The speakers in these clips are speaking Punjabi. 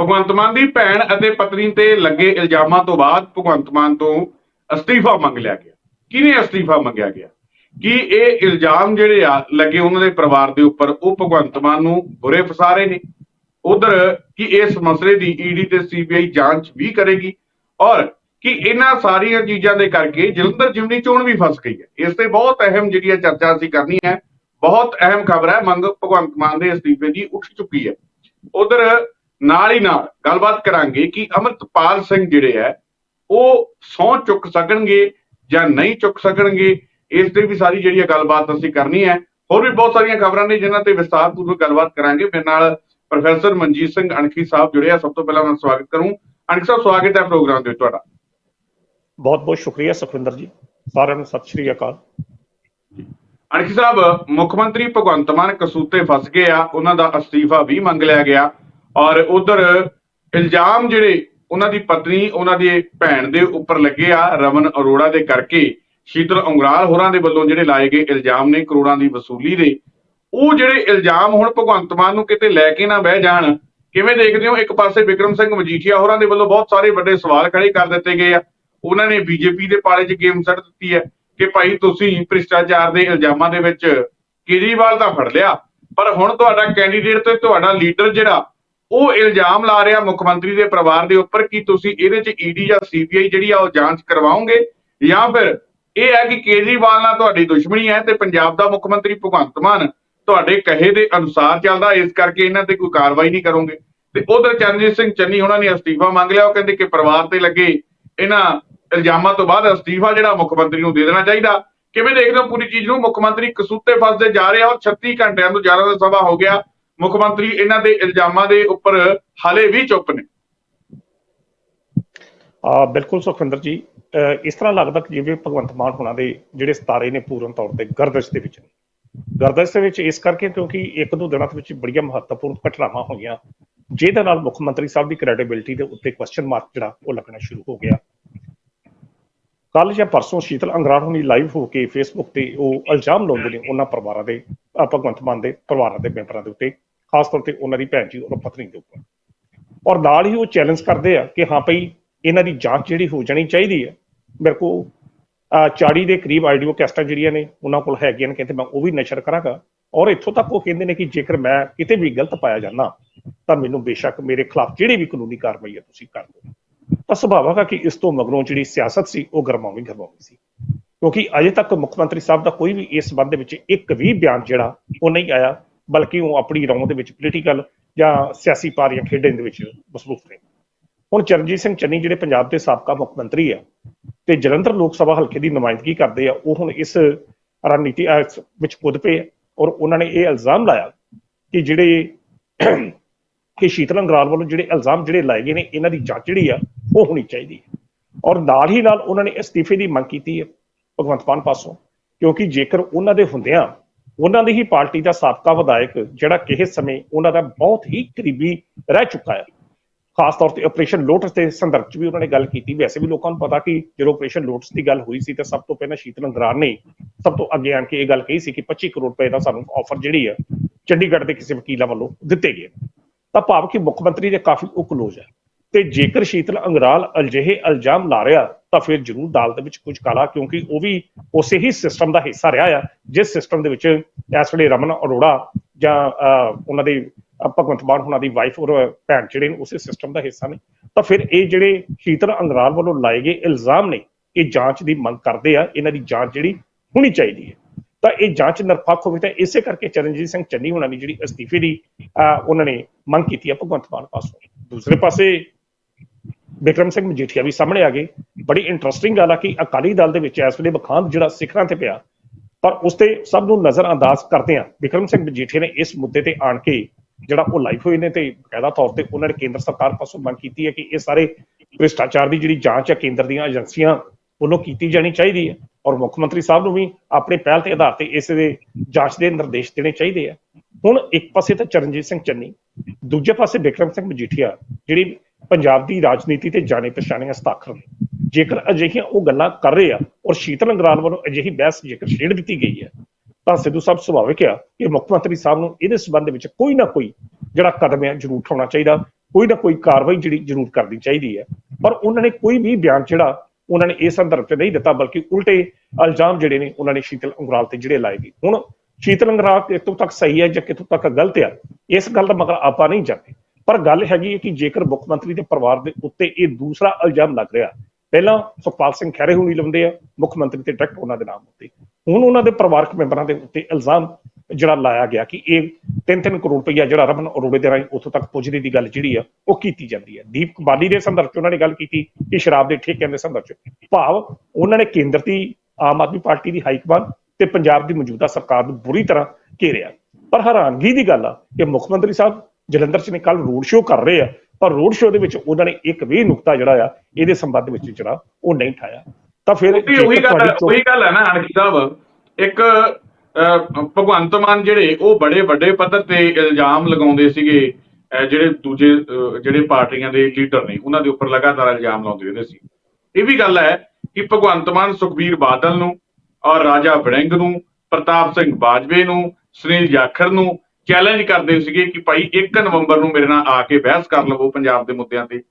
ਭਗਵੰਤ ਮਾਨ ਦੀ ਭੈਣ ਅਤੇ ਪਤਨੀ ਤੇ ਲੱਗੇ ਇਲਜ਼ਾਮਾਂ ਤੋਂ ਬਾਅਦ ਭਗਵੰਤ ਮਾਨ ਤੋਂ ਅਸਤੀਫਾ ਮੰਗ ਲਿਆ ਗਿਆ। ਕਿਹਨੇ ਅਸਤੀਫਾ ਮੰਗਿਆ ਗਿਆ? ਕਿ ਇਹ ਇਲਜ਼ਾਮ ਜਿਹੜੇ ਆ, ਲੱਗੇ ਉਹਨਾਂ ਦੇ ਪਰਿਵਾਰ ਦੇ ਉੱਪਰ, ਉਹ ਭਗਵੰਤ ਮਾਨ ਨੂੰ ਬੁਰੇ ਫਸਾ ਰਹੇ ਨੇ? ਉਧਰ ਕਿ ਇਸ ਮਸਲੇ ਦੀ ਈਡੀ ਤੇ ਸੀਬੀਆਈ ਜਾਂਚ ਵੀ ਕਰੇਗੀ? ਔਰ ਕਿ ਇਹਨਾਂ ਸਾਰੀਆਂ ਚੀਜ਼ਾਂ ਦੇ ਕਰਕੇ ਜਲੰਧਰ ਜਿਮਨੀ ਚੋਣ ਵੀ ਫਸ ਗਈ ਹੈ? ਇਸ ਤੇ ਬਹੁਤ ਅਹਿਮ ਜਿਹੜੀ ਹੈ ਚਰਚਾ ਅਸੀਂ ਕਰਨੀ ਹੈ, ਬਹੁਤ ਅਹਿਮ ਖਬਰ ਹੈ, ਮੰਗ ਭਗਵੰਤ ਮਾਨ ਦੇ ਅਸਤੀਫੇ ਦੀ ਉੱਠ ਚੁੱਕੀ ਹੈ। ਉਧਰ ਨਾਲ ਹੀ ਨਾਲ ਗੱਲਬਾਤ ਕਰਾਂਗੇ ਕਿ ਅਮਰਤਪਾਲ ਸਿੰਘ ਜਿਹੜੇ ਹੈ ਉਹ ਸਹੁੰ ਚੁੱਕ ਸਕਣਗੇ ਜਾਂ ਨਹੀਂ ਚੁੱਕ ਸਕਣਗੇ ਇਸ ਤੇ ਵੀ ਸਾਰੀ ਜਿਹੜੀ ਗੱਲਬਾਤ ਅਸੀਂ ਕਰਨੀ ਹੈ। ਹੋਰ ਵੀ ਬਹੁਤ ਸਾਰੀਆਂ ਖਬਰਾਂ ਨੇ ਜਿਨ੍ਹਾਂ ਤੇ ਵਿਸਤਾਰਪੂਰਵਕ ਗੱਲਬਾਤ ਕਰਾਂਗੇ। ਮੇਰੇ ਨਾਲ ਪ੍ਰੋਫੈਸਰ ਮਨਜੀਤ ਸਿੰਘ ਅਣਖੀ ਸਾਹਿਬ ਜੁੜੇ ਆ। ਸਭ ਤੋਂ ਪਹਿਲਾਂ ਮੈਂ ਸਵਾਗਤ ਕਰੂੰ। ਅਣਖੀ ਸਾਹਿਬ ਸਵਾਗਤ ਹੈ ਪ੍ਰੋਗਰਾਮ ਦੇ ਤੁਹਾਡਾ। ਬਹੁਤ ਬਹੁਤ ਸ਼ੁਕਰੀਆ ਸੁਖਵਿੰਦਰ ਜੀ। ਸਾਰਿਆਂ ਨੂੰ ਸਤਿ ਸ਼੍ਰੀ ਅਕਾਲ। ਅਣਖੀ ਸਾਹਿਬ ਮੁੱਖ ਮੰਤਰੀ ਭਗਵੰਤ ਮਾਨ ਕਸੂਤੇ ਫਸ ਗਏ ਆ। ਉਹਨਾਂ ਦਾ ਅਸਤੀਫਾ ਵੀ ਮੰਗ ਲਿਆ ਗਿਆ। ਔਰ ਉਧਰ ਇਲਜ਼ਾਮ ਜਿਹੜੇ ਉਹਨਾਂ ਦੀ ਪਤਨੀ, ਉਹਨਾਂ ਦੀ ਭੈਣ ਦੇ ਉੱਪਰ ਲੱਗੇ ਆ, ਰਮਨ ਅਰੋੜਾ ਦੇ ਕਰਕੇ ਸ਼ੀਤਲ ਉਂਗਰਾਲ ਹੋਰਾਂ ਦੇ ਵੱਲੋਂ ਜਿਹੜੇ ਲਾਏ ਗਏ ਇਲਜ਼ਾਮ ਨੇ ਕਰੋੜਾਂ ਦੀ ਵਸੂਲੀ ਦੇ, ਉਹ ਜਿਹੜੇ ਇਲਜ਼ਾਮ ਹੁਣ ਭਗਵੰਤ ਮਾਨ ਨੂੰ ਕਿਤੇ ਲੈ ਕੇ ਨਾ ਬਹਿ ਜਾਣ, ਕਿਵੇਂ ਦੇਖਦੇ ਹੋ? ਇੱਕ ਪਾਸੇ ਵਿਕਰਮ ਸਿੰਘ ਮਜੀਠੀਆ ਹੋਰਾਂ ਦੇ ਵੱਲੋਂ ਬਹੁਤ ਸਾਰੇ ਵੱਡੇ ਸਵਾਲ ਖੜੇ ਕਰ ਦਿੱਤੇ ਗਏ ਆ। ਉਹਨਾਂ ਨੇ ਬੀਜੇਪੀ ਦੇ ਪਾਲੇ 'ਚ ਗੇਮ ਸੱਟ ਦਿੱਤੀ ਹੈ ਕਿ ਭਾਈ ਤੁਸੀਂ ਭ੍ਰਿਸ਼ਟਾਚਾਰ ਦੇ ਇਲਜ਼ਾਮਾਂ ਦੇ ਵਿੱਚ ਕੇਜਰੀਵਾਲ ਤਾਂ ਫੜ ਲਿਆ, ਪਰ ਹੁਣ ਤੁਹਾਡਾ ਕੈਂਡੀਡੇਟ ਤੇ ਤੁਹਾਡਾ ਲੀਡਰ ਜਿਹੜਾ ਉਹ ਇਲਜ਼ਾਮ ਲਾ ਰਿਹਾ ਮੁੱਖ ਮੰਤਰੀ ਦੇ ਪਰਿਵਾਰ ਦੇ ਉੱਪਰ ਕਿ ਤੁਸੀਂ ਇਹਦੇ 'ਚ ਈਡੀ ਜਾਂ ਸੀਬੀਆਈ ਜਿਹੜੀ ਆ ਉਹ ਜਾਂਚ ਕਰਵਾਓਗੇ ਜਾਂ ਫਿਰ ਇਹ ਹੈ ਕਿ ਕੇਜਰੀਵਾਲ ਨਾਲ ਤੁਹਾਡੀ ਦੁਸ਼ਮਣੀ ਹੈ ਤੇ ਪੰਜਾਬ ਦਾ ਮੁੱਖ ਮੰਤਰੀ ਭਗਵੰਤ ਮਾਨ ਤੁਹਾਡੇ ਕਹੇ ਦੇ ਅਨੁਸਾਰ ਚੱਲਦਾ, ਇਸ ਕਰਕੇ ਇਹਨਾਂ ਤੇ ਕੋਈ ਕਾਰਵਾਈ ਨਹੀਂ ਕਰੋਗੇ। ਤੇ ਉਧਰ ਚਰਨਜੀਤ ਸਿੰਘ ਚੰਨੀ ਉਹਨਾਂ ਨੇ ਅਸਤੀਫਾ ਮੰਗ ਲਿਆ, ਉਹ ਕਹਿੰਦੇ ਕਿ ਪਰਿਵਾਰ ਤੇ ਲੱਗੇ ਇਹਨਾਂ ਇਲਜ਼ਾਮਾਂ ਤੋਂ ਬਾਅਦ ਅਸਤੀਫਾ ਜਿਹੜਾ ਮੁੱਖ ਮੰਤਰੀ ਨੂੰ ਦੇ ਦੇਣਾ ਚਾਹੀਦਾ। ਕਿਵੇਂ ਦੇਖਦੇ ਹੋ ਪੂਰੀ ਚੀਜ਼ ਨੂੰ? ਮੁੱਖ ਮੰਤਰੀ ਕਸੂਤੇ ਫਸਦੇ ਜਾ ਰਹੇ ਆ ਔਰ 36 ਘੰਟਿਆਂ ਤੋਂ ਜ਼ਿਆਦਾ ਦਾ ਸਮਾਂ ਹੋ ਗਿਆ। ਮੁੱਖ ਮੰਤਰੀ ਇਹਨਾਂ ਦੇ ਇਲਜ਼ਾਮਾਂ ਦੇ ਉੱਪਰ ਹਾਲੇ ਵੀ ਚੁੱਪ ਨੇ। ਆ ਬਿਲਕੁਲ ਸੁਖਵਿੰਦਰ ਜੀ ਇਸ ਤਰ੍ਹਾਂ ਲੱਗਦਾ ਕਿ ਜਿਵੇਂ ਭਗਵੰਤ ਮਾਨ ਹੋਣਾ ਦੇ ਜਿਹੜੇ ਸਤਾਰੇ ਨੇ ਪੂਰਨ ਤੌਰ ਤੇ ਗਰਦਸ਼ ਦੇ ਵਿੱਚ ਗਰਦਸ਼ ਦੇ ਵਿੱਚ ਇਸ ਕਰਕੇ ਕਿਉਂਕਿ ਇੱਕ ਦੋ ਦਿਨਾਂ ਦੇ ਵਿੱਚ ਬੜੀਆਂ ਮਹੱਤਵਪੂਰਨ ਘਟਨਾਵਾਂ ਹੋਈਆਂ, ਜਿਹਦੇ ਨਾਲ ਮੁੱਖ ਮੰਤਰੀ ਸਾਹਿਬ ਦੀ ਕ੍ਰੈਡੀਬਿਲਟੀ ਦੇ ਉੱਤੇ ਕੁਐਸਚਨ ਮਾਰਕ ਜਿਹੜਾ ਉਹ ਲੱਗਣਾ ਸ਼ੁਰੂ ਹੋ ਗਿਆ। ਕੱਲ ਜਾਂ ਪਰਸੋਂ ਸ਼ੀਤਲ ਅੰਗਰਾੜ ਹੁਣੀ ਲਾਈਵ ਹੋ ਕੇ ਫੇਸਬੁੱਕ ਤੇ ਉਹ ਇਲਜ਼ਾਮ ਲਾਉਂਦੇ ਨੇ ਉਹਨਾਂ ਪਰਿਵਾਰਾਂ ਦੇ ਭਗਵੰਤ ਮਾਨ ਦੇ ਪਰਿਵਾਰਾਂ ਦੇ ਮੈਂਬਰਾਂ ਦੇ ਉੱਤੇ। ਖਾਸ ਤੌਰ ਤੇ ਉਹਨਾਂ ਦੀ ਭੈਣ ਜੀ ਔਰ ਪਤਨੀ ਦੇ ਉੱਪਰ। ਔਰ ਨਾਲ ਹੀ ਉਹ ਚੈਲੰਜ ਕਰਦੇ ਆ ਕਿ ਹਾਂ ਭਈ ਇਹਨਾਂ ਦੀ ਜਾਂਚ ਜਿਹੜੀ ਹੋ ਜਾਣੀ ਚਾਹੀਦੀ ਹੈ, ਮੇਰੇ ਕੋ 40 ਦੇ ਕਰੀਬ ਆਡੀਓ ਕੈਸਟਾਂ ਜਿਹੜੀਆਂ ਨੇ, ਉਹਨਾਂ ਕੋਲ ਹੈਗੀਆਂ ਨੇ, ਕਹਿੰਦੇ ਮੈਂ ਉਹ ਵੀ ਨਸ਼ਰ ਕਰਾਂਗਾ। ਔਰ ਇੱਥੋਂ ਤੱਕ ਉਹ ਕਹਿੰਦੇ ਨੇ ਕਿ ਜੇਕਰ ਮੈਂ ਕਿਤੇ ਵੀ ਗਲਤ ਪਾਇਆ ਜਾਂਦਾ, ਤਾਂ ਮੈਨੂੰ ਬੇਸ਼ੱਕ ਮੇਰੇ ਖਿਲਾਫ ਜਿਹੜੀ ਵੀ ਕਾਨੂੰਨੀ ਕਾਰਵਾਈ ਹੈ ਤੁਸੀਂ ਕਰ ਦਿਓ। ਤਾਂ ਸੁਭਾਵਕ ਹੈ ਕਿ ਇਸ ਤੋਂ ਮਗਰੋਂ ਜਿਹੜੀ ਸਿਆਸਤ ਸੀ, ਉਹ ਗਰਮਾਉਣੀ ਗਰਮਾਉਣੀ ਸੀ। ਕਿਉਂਕਿ ਅਜੇ ਤੱਕ ਮੁੱਖ ਮੰਤਰੀ ਸਾਹਿਬ ਦਾ ਕੋਈ ਵੀ ਇਸ ਸੰਬੰਧ ਵਿੱਚ ਇੱਕ ਵੀ ਬਿਆਨ ਜਿਹੜਾ, ਉਹ ਨਹੀਂ ਆਇਆ। ਬਲਕਿ ਉਹ ਆਪਣੀ ਰੌਂ ਦੇ ਵਿੱਚ ਪੋਲੀਟੀਕਲ ਜਾਂ ਸਿਆਸੀ ਪਾਰੀਆਂ ਖੇਡਣ ਦੇ ਵਿੱਚ ਮਸਰੂਫ ਨੇ। ਹੁਣ ਚਰਨਜੀਤ ਸਿੰਘ ਚੰਨੀ ਜਿਹੜੇ ਪੰਜਾਬ ਦੇ ਸਾਬਕਾ ਮੁੱਖ ਮੰਤਰੀ ਆ ਤੇ ਜਲੰਧਰ ਲੋਕ ਸਭਾ ਹਲਕੇ ਦੀ ਨੁਮਾਇੰਦਗੀ ਕਰਦੇ ਆ ਉਹ ਹੁਣ ਇਸ ਰਣਨੀਤੀ ਅਹ, ਵਿੱਚ ਕੁੱਦ ਪਏ ਆ ਔਰ ਉਹਨਾਂ ਨੇ ਇਹ ਇਲਜ਼ਾਮ ਲਾਇਆ ਕਿ ਜਿਹੜੇ ਕਿ ਸ਼ੀਤਲ ਅੰਗਰਾਲ ਵੱਲੋਂ ਜਿਹੜੇ ਇਲਜ਼ਾਮ ਜਿਹੜੇ ਲਾਏ ਗਏ ਨੇ ਇਹਨਾਂ ਦੀ ਜਾਂਚ ਜਿਹੜੀ ਆ ਉਹ ਹੋਣੀ ਚਾਹੀਦੀ ਹੈ। ਔਰ ਨਾਲ ਹੀ ਨਾਲ ਉਹਨਾਂ ਨੇ ਅਸਤੀਫੇ ਦੀ ਮੰਗ ਕੀਤੀ ਹੈ ਭਗਵੰਤ ਮਾਨ ਪਾਸੋਂ ਕਿਉਂਕਿ ਜੇਕਰ ਉਹਨਾਂ ਦੇ ਹੁੰਦਿਆਂ ਉਹਨਾਂ ਦੀ ਹੀ ਪਾਰਟੀ ਦਾ ਸਾਬਕਾ ਵਿਧਾਇਕ ਜਿਹੜਾ ਕਿਸੇ ਸਮੇਂ ਉਹਨਾਂ ਦਾ ਬਹੁਤ ਹੀ ਕਰੀਬੀ ਰਹਿ ਚੁੱਕਾ ਹੈ। ਖਾਸ ਤੌਰ ਤੇ ਆਪਰੇਸ਼ਨ ਲੋਟਸ ਦੇ ਸੰਦਰਭ 'ਚ ਵੀ ਉਹਨਾਂ ਨੇ ਗੱਲ ਕੀਤੀ। ਵੈਸੇ ਵੀ ਲੋਕਾਂ ਨੂੰ ਪਤਾ ਕਿ ਜਦੋਂ ਆਪਰੇਸ਼ਨ ਲੋਟਸ ਦੀ ਗੱਲ ਹੋਈ ਸੀ ਤਾਂ ਸਭ ਤੋਂ ਪਹਿਲਾਂ ਸ਼ੀਤਲ ਅੰਗਰਾਰ ਨੇ ਸਭ ਤੋਂ ਅੱਗੇ ਆਣ ਕੇ ਇਹ ਗੱਲ ਕਹੀ ਸੀ ਕਿ 25 ਕਰੋੜ ਰੁਪਏ ਦਾ ਸਾਨੂੰ ਆਫਰ ਜਿਹੜੀ ਹੈ, ਚੰਡੀਗੜ੍ਹ ਦੇ ਕਿਸੇ ਵਕੀਲਾਂ ਵੱਲੋਂ ਦਿੱਤੇ ਗਏ। ਤਾਂ ਭਾਵ ਕਿ ਮੁੱਖ ਮੰਤਰੀ ਦੇ ਕਾਫੀ ਉਹ ਕਲੋਜ਼ ਹੈ। ਤੇ ਜੇਕਰ ਸ਼ੀਤਲ ਅੰਗਰਾਲ ਅਜਿਹੇ ਇਲਜ਼ਾਮ ਲਾ ਰਿਹਾ ਤਾਂ ਫਿਰ ਜ਼ਰੂਰ ਦਾਲ ਦੇ ਵਿੱਚ ਕੁਝ ਕਾਲਾ ਕਿਉਂਕਿ ਉਹ ਵੀ ਉਸੇ ਹੀ ਸਿਸਟਮ ਦਾ ਹਿੱਸਾ ਰਿਹਾ ਆ ਜਿਸ ਸਿਸਟਮ ਦੇ ਵਿੱਚ ਇਸ ਵੇਲੇ ਰਮਨ ਅਰੋੜਾ ਜਾਂ ਉਹਨਾਂ ਦੇ ਭਗਵੰਤ ਮਾਨ ਉਹਨਾਂ ਦੀ ਵਾਈਫ ਔਰ ਭੈਣ ਜਿਹੜੇ ਨੇ ਉਸੇ ਸਿਸਟਮ ਦਾ ਹਿੱਸਾ ਨੇ। ਤਾਂ ਫਿਰ ਇਹ ਜਿਹੜੇ ਸ਼ੀਤਲ ਅੰਗਰਾਲ ਵੱਲੋਂ ਲਾਏ ਗਏ ਇਲਜ਼ਾਮ ਨੇ ਇਹ ਜਾਂਚ ਦੀ ਮੰਗ ਕਰਦੇ ਆ ਇਹਨਾਂ ਦੀ ਜਾਂਚ ਜਿਹੜੀ ਹੋਣੀ ਚਾਹੀਦੀ ਹੈ। ਤਾਂ ਇਹ ਜਾਂਚ ਨਿਰਪੱਖ ਹੋਵੇ ਤਾਂ ਇਸੇ ਕਰਕੇ ਚਰਨਜੀਤ ਸਿੰਘ ਚੰਨੀ ਹੋਣਾ ਦੀ ਜਿਹੜੀ ਅਸਤੀਫੇ ਦੀ ਅਹ, ਉਹਨਾਂ ਨੇ ਮੰਗ ਕੀਤੀ ਹੈ ਭਗਵੰਤ ਮਾਨ ਪਾਸੋਂ। ਦੂਸਰੇ ਪਾਸੇ ਬਿਕਰਮ ਸਿੰਘ ਮਜੀਠੀਆ ਵੀ ਸਾਹਮਣੇ ਆ ਗਏ। ਬੜੀ ਇੰਟਰਸਟਿੰਗ ਗੱਲ ਆ ਕਿ ਅਕਾਲੀ ਦਲ ਦੇ ਵਿੱਚ ਇਸ ਵੇਲੇ ਬਖਾਂਦ ਜਿਹੜਾ ਸਿਖਰਾਂ ਤੇ ਪਿਆ, ਪਰ ਉਸ ਤੇ ਸਭ ਨੂੰ ਨਜ਼ਰ ਅੰਦਾਜ਼ ਕਰਦੇ ਆ। ਵਿਕਰਮ ਸਿੰਘ ਮਜੀਠੀਆ ਨੇ ਇਸ ਮੁੱਦੇ ਤੇ ਆਣ ਕੇ ਜਿਹੜਾ ਉਹ ਲਾਈਵ ਹੋਏ ਨੇ ਤੇ ਬਕਾਇਦਾ ਤੌਰ ਤੇ ਉਹਨਾਂ ਨੇ ਕੇਂਦਰ ਸਰਕਾਰ ਪਾਸੋਂ ਮੰਗ ਕੀਤੀ ਹੈ ਕਿ ਇਹ ਸਾਰੇ ਭ੍ਰਿਸ਼ਟਾਚਾਰ ਦੀ ਜਿਹੜੀ ਜਾਂਚ ਹੈ, ਕੇਂਦਰ ਦੀਆਂ ਏਜੰਸੀਆਂ ਵੱਲੋਂ ਕੀਤੀ ਜਾਣੀ ਚਾਹੀਦੀ ਹੈ ਔਰ ਮੁੱਖ ਮੰਤਰੀ ਸਾਹਿਬ ਨੂੰ ਵੀ ਆਪਣੇ ਪਹਿਲ ਤੇ ਆਧਾਰ ਤੇ ਇਸ ਦੇ ਜਾਂਚ ਦੇ ਨਿਰਦੇਸ਼ ਦੇਣੇ ਚਾਹੀਦੇ ਆ। ਹੁਣ ਇੱਕ ਪਾਸੇ ਤਾਂ ਚਰਨਜੀਤ ਸਿੰਘ ਚੰਨੀ, ਦੂਜੇ ਪਾਸੇ ਵਿਕਰਮ ਸਿੰਘ ਮਜੀਠੀਆ, ਜਿਹੜੀ ਪੰਜਾਬ ਦੀ ਰਾਜਨੀਤੀ ਤੇ ਜਾਣੇ ਪਛਾਣੇ ਹਸਤਾਖਰ ਨੇ। ਜੇਕਰ ਅਜਿਹੀਆਂ ਉਹ ਗੱਲਾਂ ਕਰ ਰਹੇ ਆ ਔਰ ਸ਼ੀਤਲ ਅੰਗਰਾਲ ਵੱਲੋਂ ਅਜਿਹੀ ਬਹਿਸ ਜੇਕਰ ਛੇੜ ਦਿੱਤੀ ਗਈ ਹੈ, ਤਾਂ ਸਿੱਧੂ ਸਾਹਿਬ ਸੁਭਾਵਿਕ ਆ ਕਿ ਮੁੱਖ ਮੰਤਰੀ ਸਾਹਿਬ ਨੂੰ ਇਹਦੇ ਸਬੰਧ ਵਿੱਚ ਕੋਈ ਨਾ ਕੋਈ ਜਿਹੜਾ ਕਦਮ ਹੈ ਜ਼ਰੂਰ ਉਠਾਉਣਾ ਚਾਹੀਦਾ, ਕੋਈ ਨਾ ਕੋਈ ਕਾਰਵਾਈ ਜਿਹੜੀ ਜ਼ਰੂਰ ਕਰਨੀ ਚਾਹੀਦੀ ਹੈ। ਪਰ ਉਹਨਾਂ ਨੇ ਕੋਈ ਵੀ ਬਿਆਨ ਜਿਹੜਾ ਉਹਨਾਂ ਨੇ ਇਸ ਸੰਦਰਭ 'ਚ ਨਹੀਂ ਦਿੱਤਾ, ਬਲਕਿ ਉਲਟੇ ਇਲਜ਼ਾਮ ਜਿਹੜੇ ਨੇ ਉਹਨਾਂ ਨੇ ਸ਼ੀਤਲ ਅੰਗਰਾਲ ਤੇ ਜਿਹੜੇ ਲਾਏ ਗਏ। ਹੁਣ ਸ਼ੀਤਲ ਅੰਗਰਾਲ ਕਿੱਥੋਂ ਤੱਕ ਸਹੀ ਹੈ ਜਾਂ ਕਿੱਥੋਂ ਤੱਕ ਗਲਤ ਹੈ ਇਸ ਗੱਲ ਦਾ ਮਗਰ ਆਪਾਂ ਨਹੀਂ ਜਾਂਦੇ। ਪਰ ਗੱਲ ਹੈਗੀ ਹੈ ਕਿ ਜੇਕਰ ਮੁੱਖ ਮੰਤਰੀ ਦੇ ਪਰਿਵਾਰ ਦੇ ਉੱਤੇ ਇਹ ਦੂਸਰਾ ਇਲਜ਼ਾਮ ਲੱਗ ਰਿਹਾ, ਪਹਿਲਾਂ ਸੁਖਪਾਲ ਸਿੰਘ ਖਹਿਰੇ ਹੁਣੀ ਲਾਉਂਦੇ ਆ, ਮੁੱਖ ਮੰਤਰੀ ਤੇ ਡਾਇਰੈਕਟ ਉਹਨਾਂ ਦੇ ਨਾਮ ਉੱਤੇ। ਹੁਣ ਉਹਨਾਂ ਦੇ ਪਰਿਵਾਰਕ ਮੈਂਬਰਾਂ ਦੇ ਉੱਤੇ ਇਲਜ਼ਾਮ ਜਿਹੜਾ ਲਾਇਆ ਗਿਆ ਕਿ ਇਹ 3-3 ਕਰੋੜ ਰੁਪਇਆ ਜਿਹੜਾ ਰਮਨ ਅਰੋੜੇ ਦੇ ਰਾਹੀਂ ਉੱਥੋਂ ਤੱਕ ਪੁੱਜਣੇ ਦੀ ਗੱਲ ਜਿਹੜੀ ਆ, ਉਹ ਕੀਤੀ ਜਾਂਦੀ ਹੈ ਦੀਪ ਕਬਾਲੀ ਦੇ ਸੰਦਰਭ 'ਚ ਉਹਨਾਂ ਨੇ ਗੱਲ ਕੀਤੀ, ਕਿ ਸ਼ਰਾਬ ਦੇ ਠੇਕਿਆਂ ਦੇ ਸੰਦਰਭ 'ਚ। ਭਾਵ ਉਹਨਾਂ ਨੇ ਕੇਂਦਰ ਦੀ ਆਮ ਆਦਮੀ ਪਾਰਟੀ ਦੀ ਹਾਈਕਮਾਨ ਤੇ ਪੰਜਾਬ ਦੀ ਮੌਜੂਦਾ ਸਰਕਾਰ ਨੂੰ ਬੁਰੀ ਤਰ੍ਹਾਂ ਘੇਰਿਆ। ਪਰ ਹੈਰਾਨਗੀ ਦੀ ਗੱਲ ਆ ਕਿ ਮੁੱਖ ਮੰਤਰੀ ਸਾਹਿਬ ਜਲੰਧਰ 'ਚ ਨੇ ਕੱਲ ਰੋਡ ਸ਼ੋਅ ਕਰ ਰਹੇ ਆ ਪਰ ਰੋਡ ਸ਼ੋਅ ਦੇ ਵਿੱਚ ਉਹਨਾਂ ਨੇ ਇੱਕ ਵੀ ਨੁਕਤਾ ਜਿਹੜਾ ਆ ਇਹਦੇ ਸੰਬੰਧ ਵਿੱਚ ਜਿਹੜਾ ਉਹ ਨਹੀਂ ਠਾਇਆ। ਤਾਂ ਫਿਰ ਉਹੀ ਗੱਲ ਉਹੀ ਗੱਲ ਹੈ ਨਾ ਅਣਖੀ ਸਾਹਿਬ। ਇੱਕ ਭਗਵੰਤ ਮਾਨ ਜਿਹੜੇ ਉਹ ਬੜੇ ਵੱਡੇ ਪੱਧਰ ਤੇ ਇਲਜ਼ਾਮ ਲਗਾਉਂਦੇ ਸੀਗੇ ਜਿਹੜੇ ਦੂਜੇ ਜਿਹੜੇ ਪਾਰਟੀਆਂ ਦੇ ਲੀਡਰ ਨੇ ਉਹਨਾਂ ਦੇ ਉੱਪਰ ਲਗਾਤਾਰ ਇਲਜ਼ਾਮ ਲਾਉਂਦੇ ਰਹਿੰਦੇ ਸੀ। ਇਹ ਵੀ ਗੱਲ ਹੈ ਕਿ ਭਗਵੰਤ ਮਾਨ ਸੁਖਬੀਰ ਬਾਦਲ ਨੂੰ ਔਰ ਰਾਜਾ ਵੜਿੰਗ ਨੂੰ ਪ੍ਰਤਾਪ ਸਿੰਘ ਬਾਜਵੇ ਨੂੰ ਸੁਨੀਲ ਜਾਖੜ ਨੂੰ ਚੈਲੰਜ ਕਰਦੇ ਸੀਗੇ ਕਿ ਭਾਈ 1 ਨਵੰਬਰ ਨੂੰ ਮੇਰੇ ਨਾਲ ਆ ਕੇ ਬਹਿਸ ਕਰ ਲਵੋ ਪੰਜਾਬ ਦੇ ਮੁੱਦਿਆਂ ਤੇ।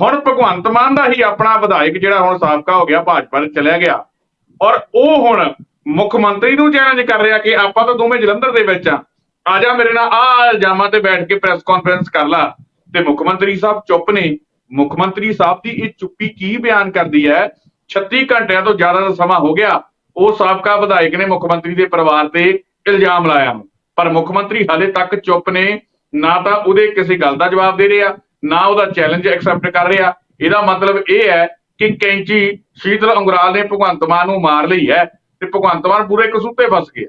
ਹੁਣ ਭਗਵੰਤ ਮਾਨ ਦਾ ਹੀ ਆਪਣਾ ਵਿਧਾਇਕ ਜਿਹੜਾ ਹੁਣ ਸਾਬਕਾ ਹੋ ਗਿਆ, ਭਾਜਪਾ ਦੇ ਚਲਿਆ ਗਿਆ। ਔਰ ਉਹ ਹੁਣ ਮੁੱਖ ਮੰਤਰੀ ਨੂੰ ਚੈਲੰਜ ਕਰ ਰਿਹਾ ਕਿ ਆਪਾਂ ਤਾਂ ਦੋਵੇਂ ਜਲੰਧਰ ਦੇ ਵਿੱਚ ਆ। ਆ ਜਾ ਮੇਰੇ ਨਾਲ, ਆ ਇਲਜ਼ਾਮਾਂ ਤੇ ਬੈਠ ਕੇ ਪ੍ਰੈਸ ਕਾਨਫਰੰਸ ਕਰ ਲਾ। ਤੇ ਮੁੱਖ ਮੰਤਰੀ ਸਾਹਿਬ ਚੁੱਪ ਨੇ। ਮੁੱਖ ਮੰਤਰੀ ਸਾਹਿਬ ਦੀ ਇਹ ਚੁੱਪੀ ਕੀ ਬਿਆਨ ਕਰਦੀ ਹੈ? 36 ਘੰਟਿਆਂ ਤੋਂ ਜ਼ਿਆਦਾ ਦਾ ਸਮਾਂ ਹੋ ਗਿਆ। ਉਹ ਸਾਬਕਾ ਵਿਧਾਇਕ ਨੇ ਮੁੱਖ ਮੰਤਰੀ ਦੇ ਪਰਿਵਾਰ ਤੇ ਇਲਜ਼ਾਮ ਲਾਇਆ। ਪਰ ਮੁੱਖ ਮੰਤਰੀ ਹਾਲੇ ਤੱਕ ਚੁੱਪ ਨੇ, ਨਾ ਤਾਂ ਉਹਦੇ ਕਿਸੇ ਗੱਲ ਦਾ ਜਵਾਬ ਦੇ ਰਿਹਾ, ਨਾ ਉਹਦਾ ਚੈਲੰਜ ਐਕਸੈਪਟ ਕਰ ਰਿਹਾ। ਇਹਦਾ ਮਤਲਬ ਇਹ ਹੈ ਕਿ ਕੈਂਚੀ ਸ਼ੀਤਲ ਅੰਗਰਾਲ ਨੇ ਭਗਵੰਤ ਮਾਨ ਨੂੰ ਮਾਰ ਲਈ ਹੈ ਤੇ ਭਗਵੰਤ ਮਾਨ ਪੂਰੇ ਕਸੂਤੇ ਫਸ ਗਿਆ।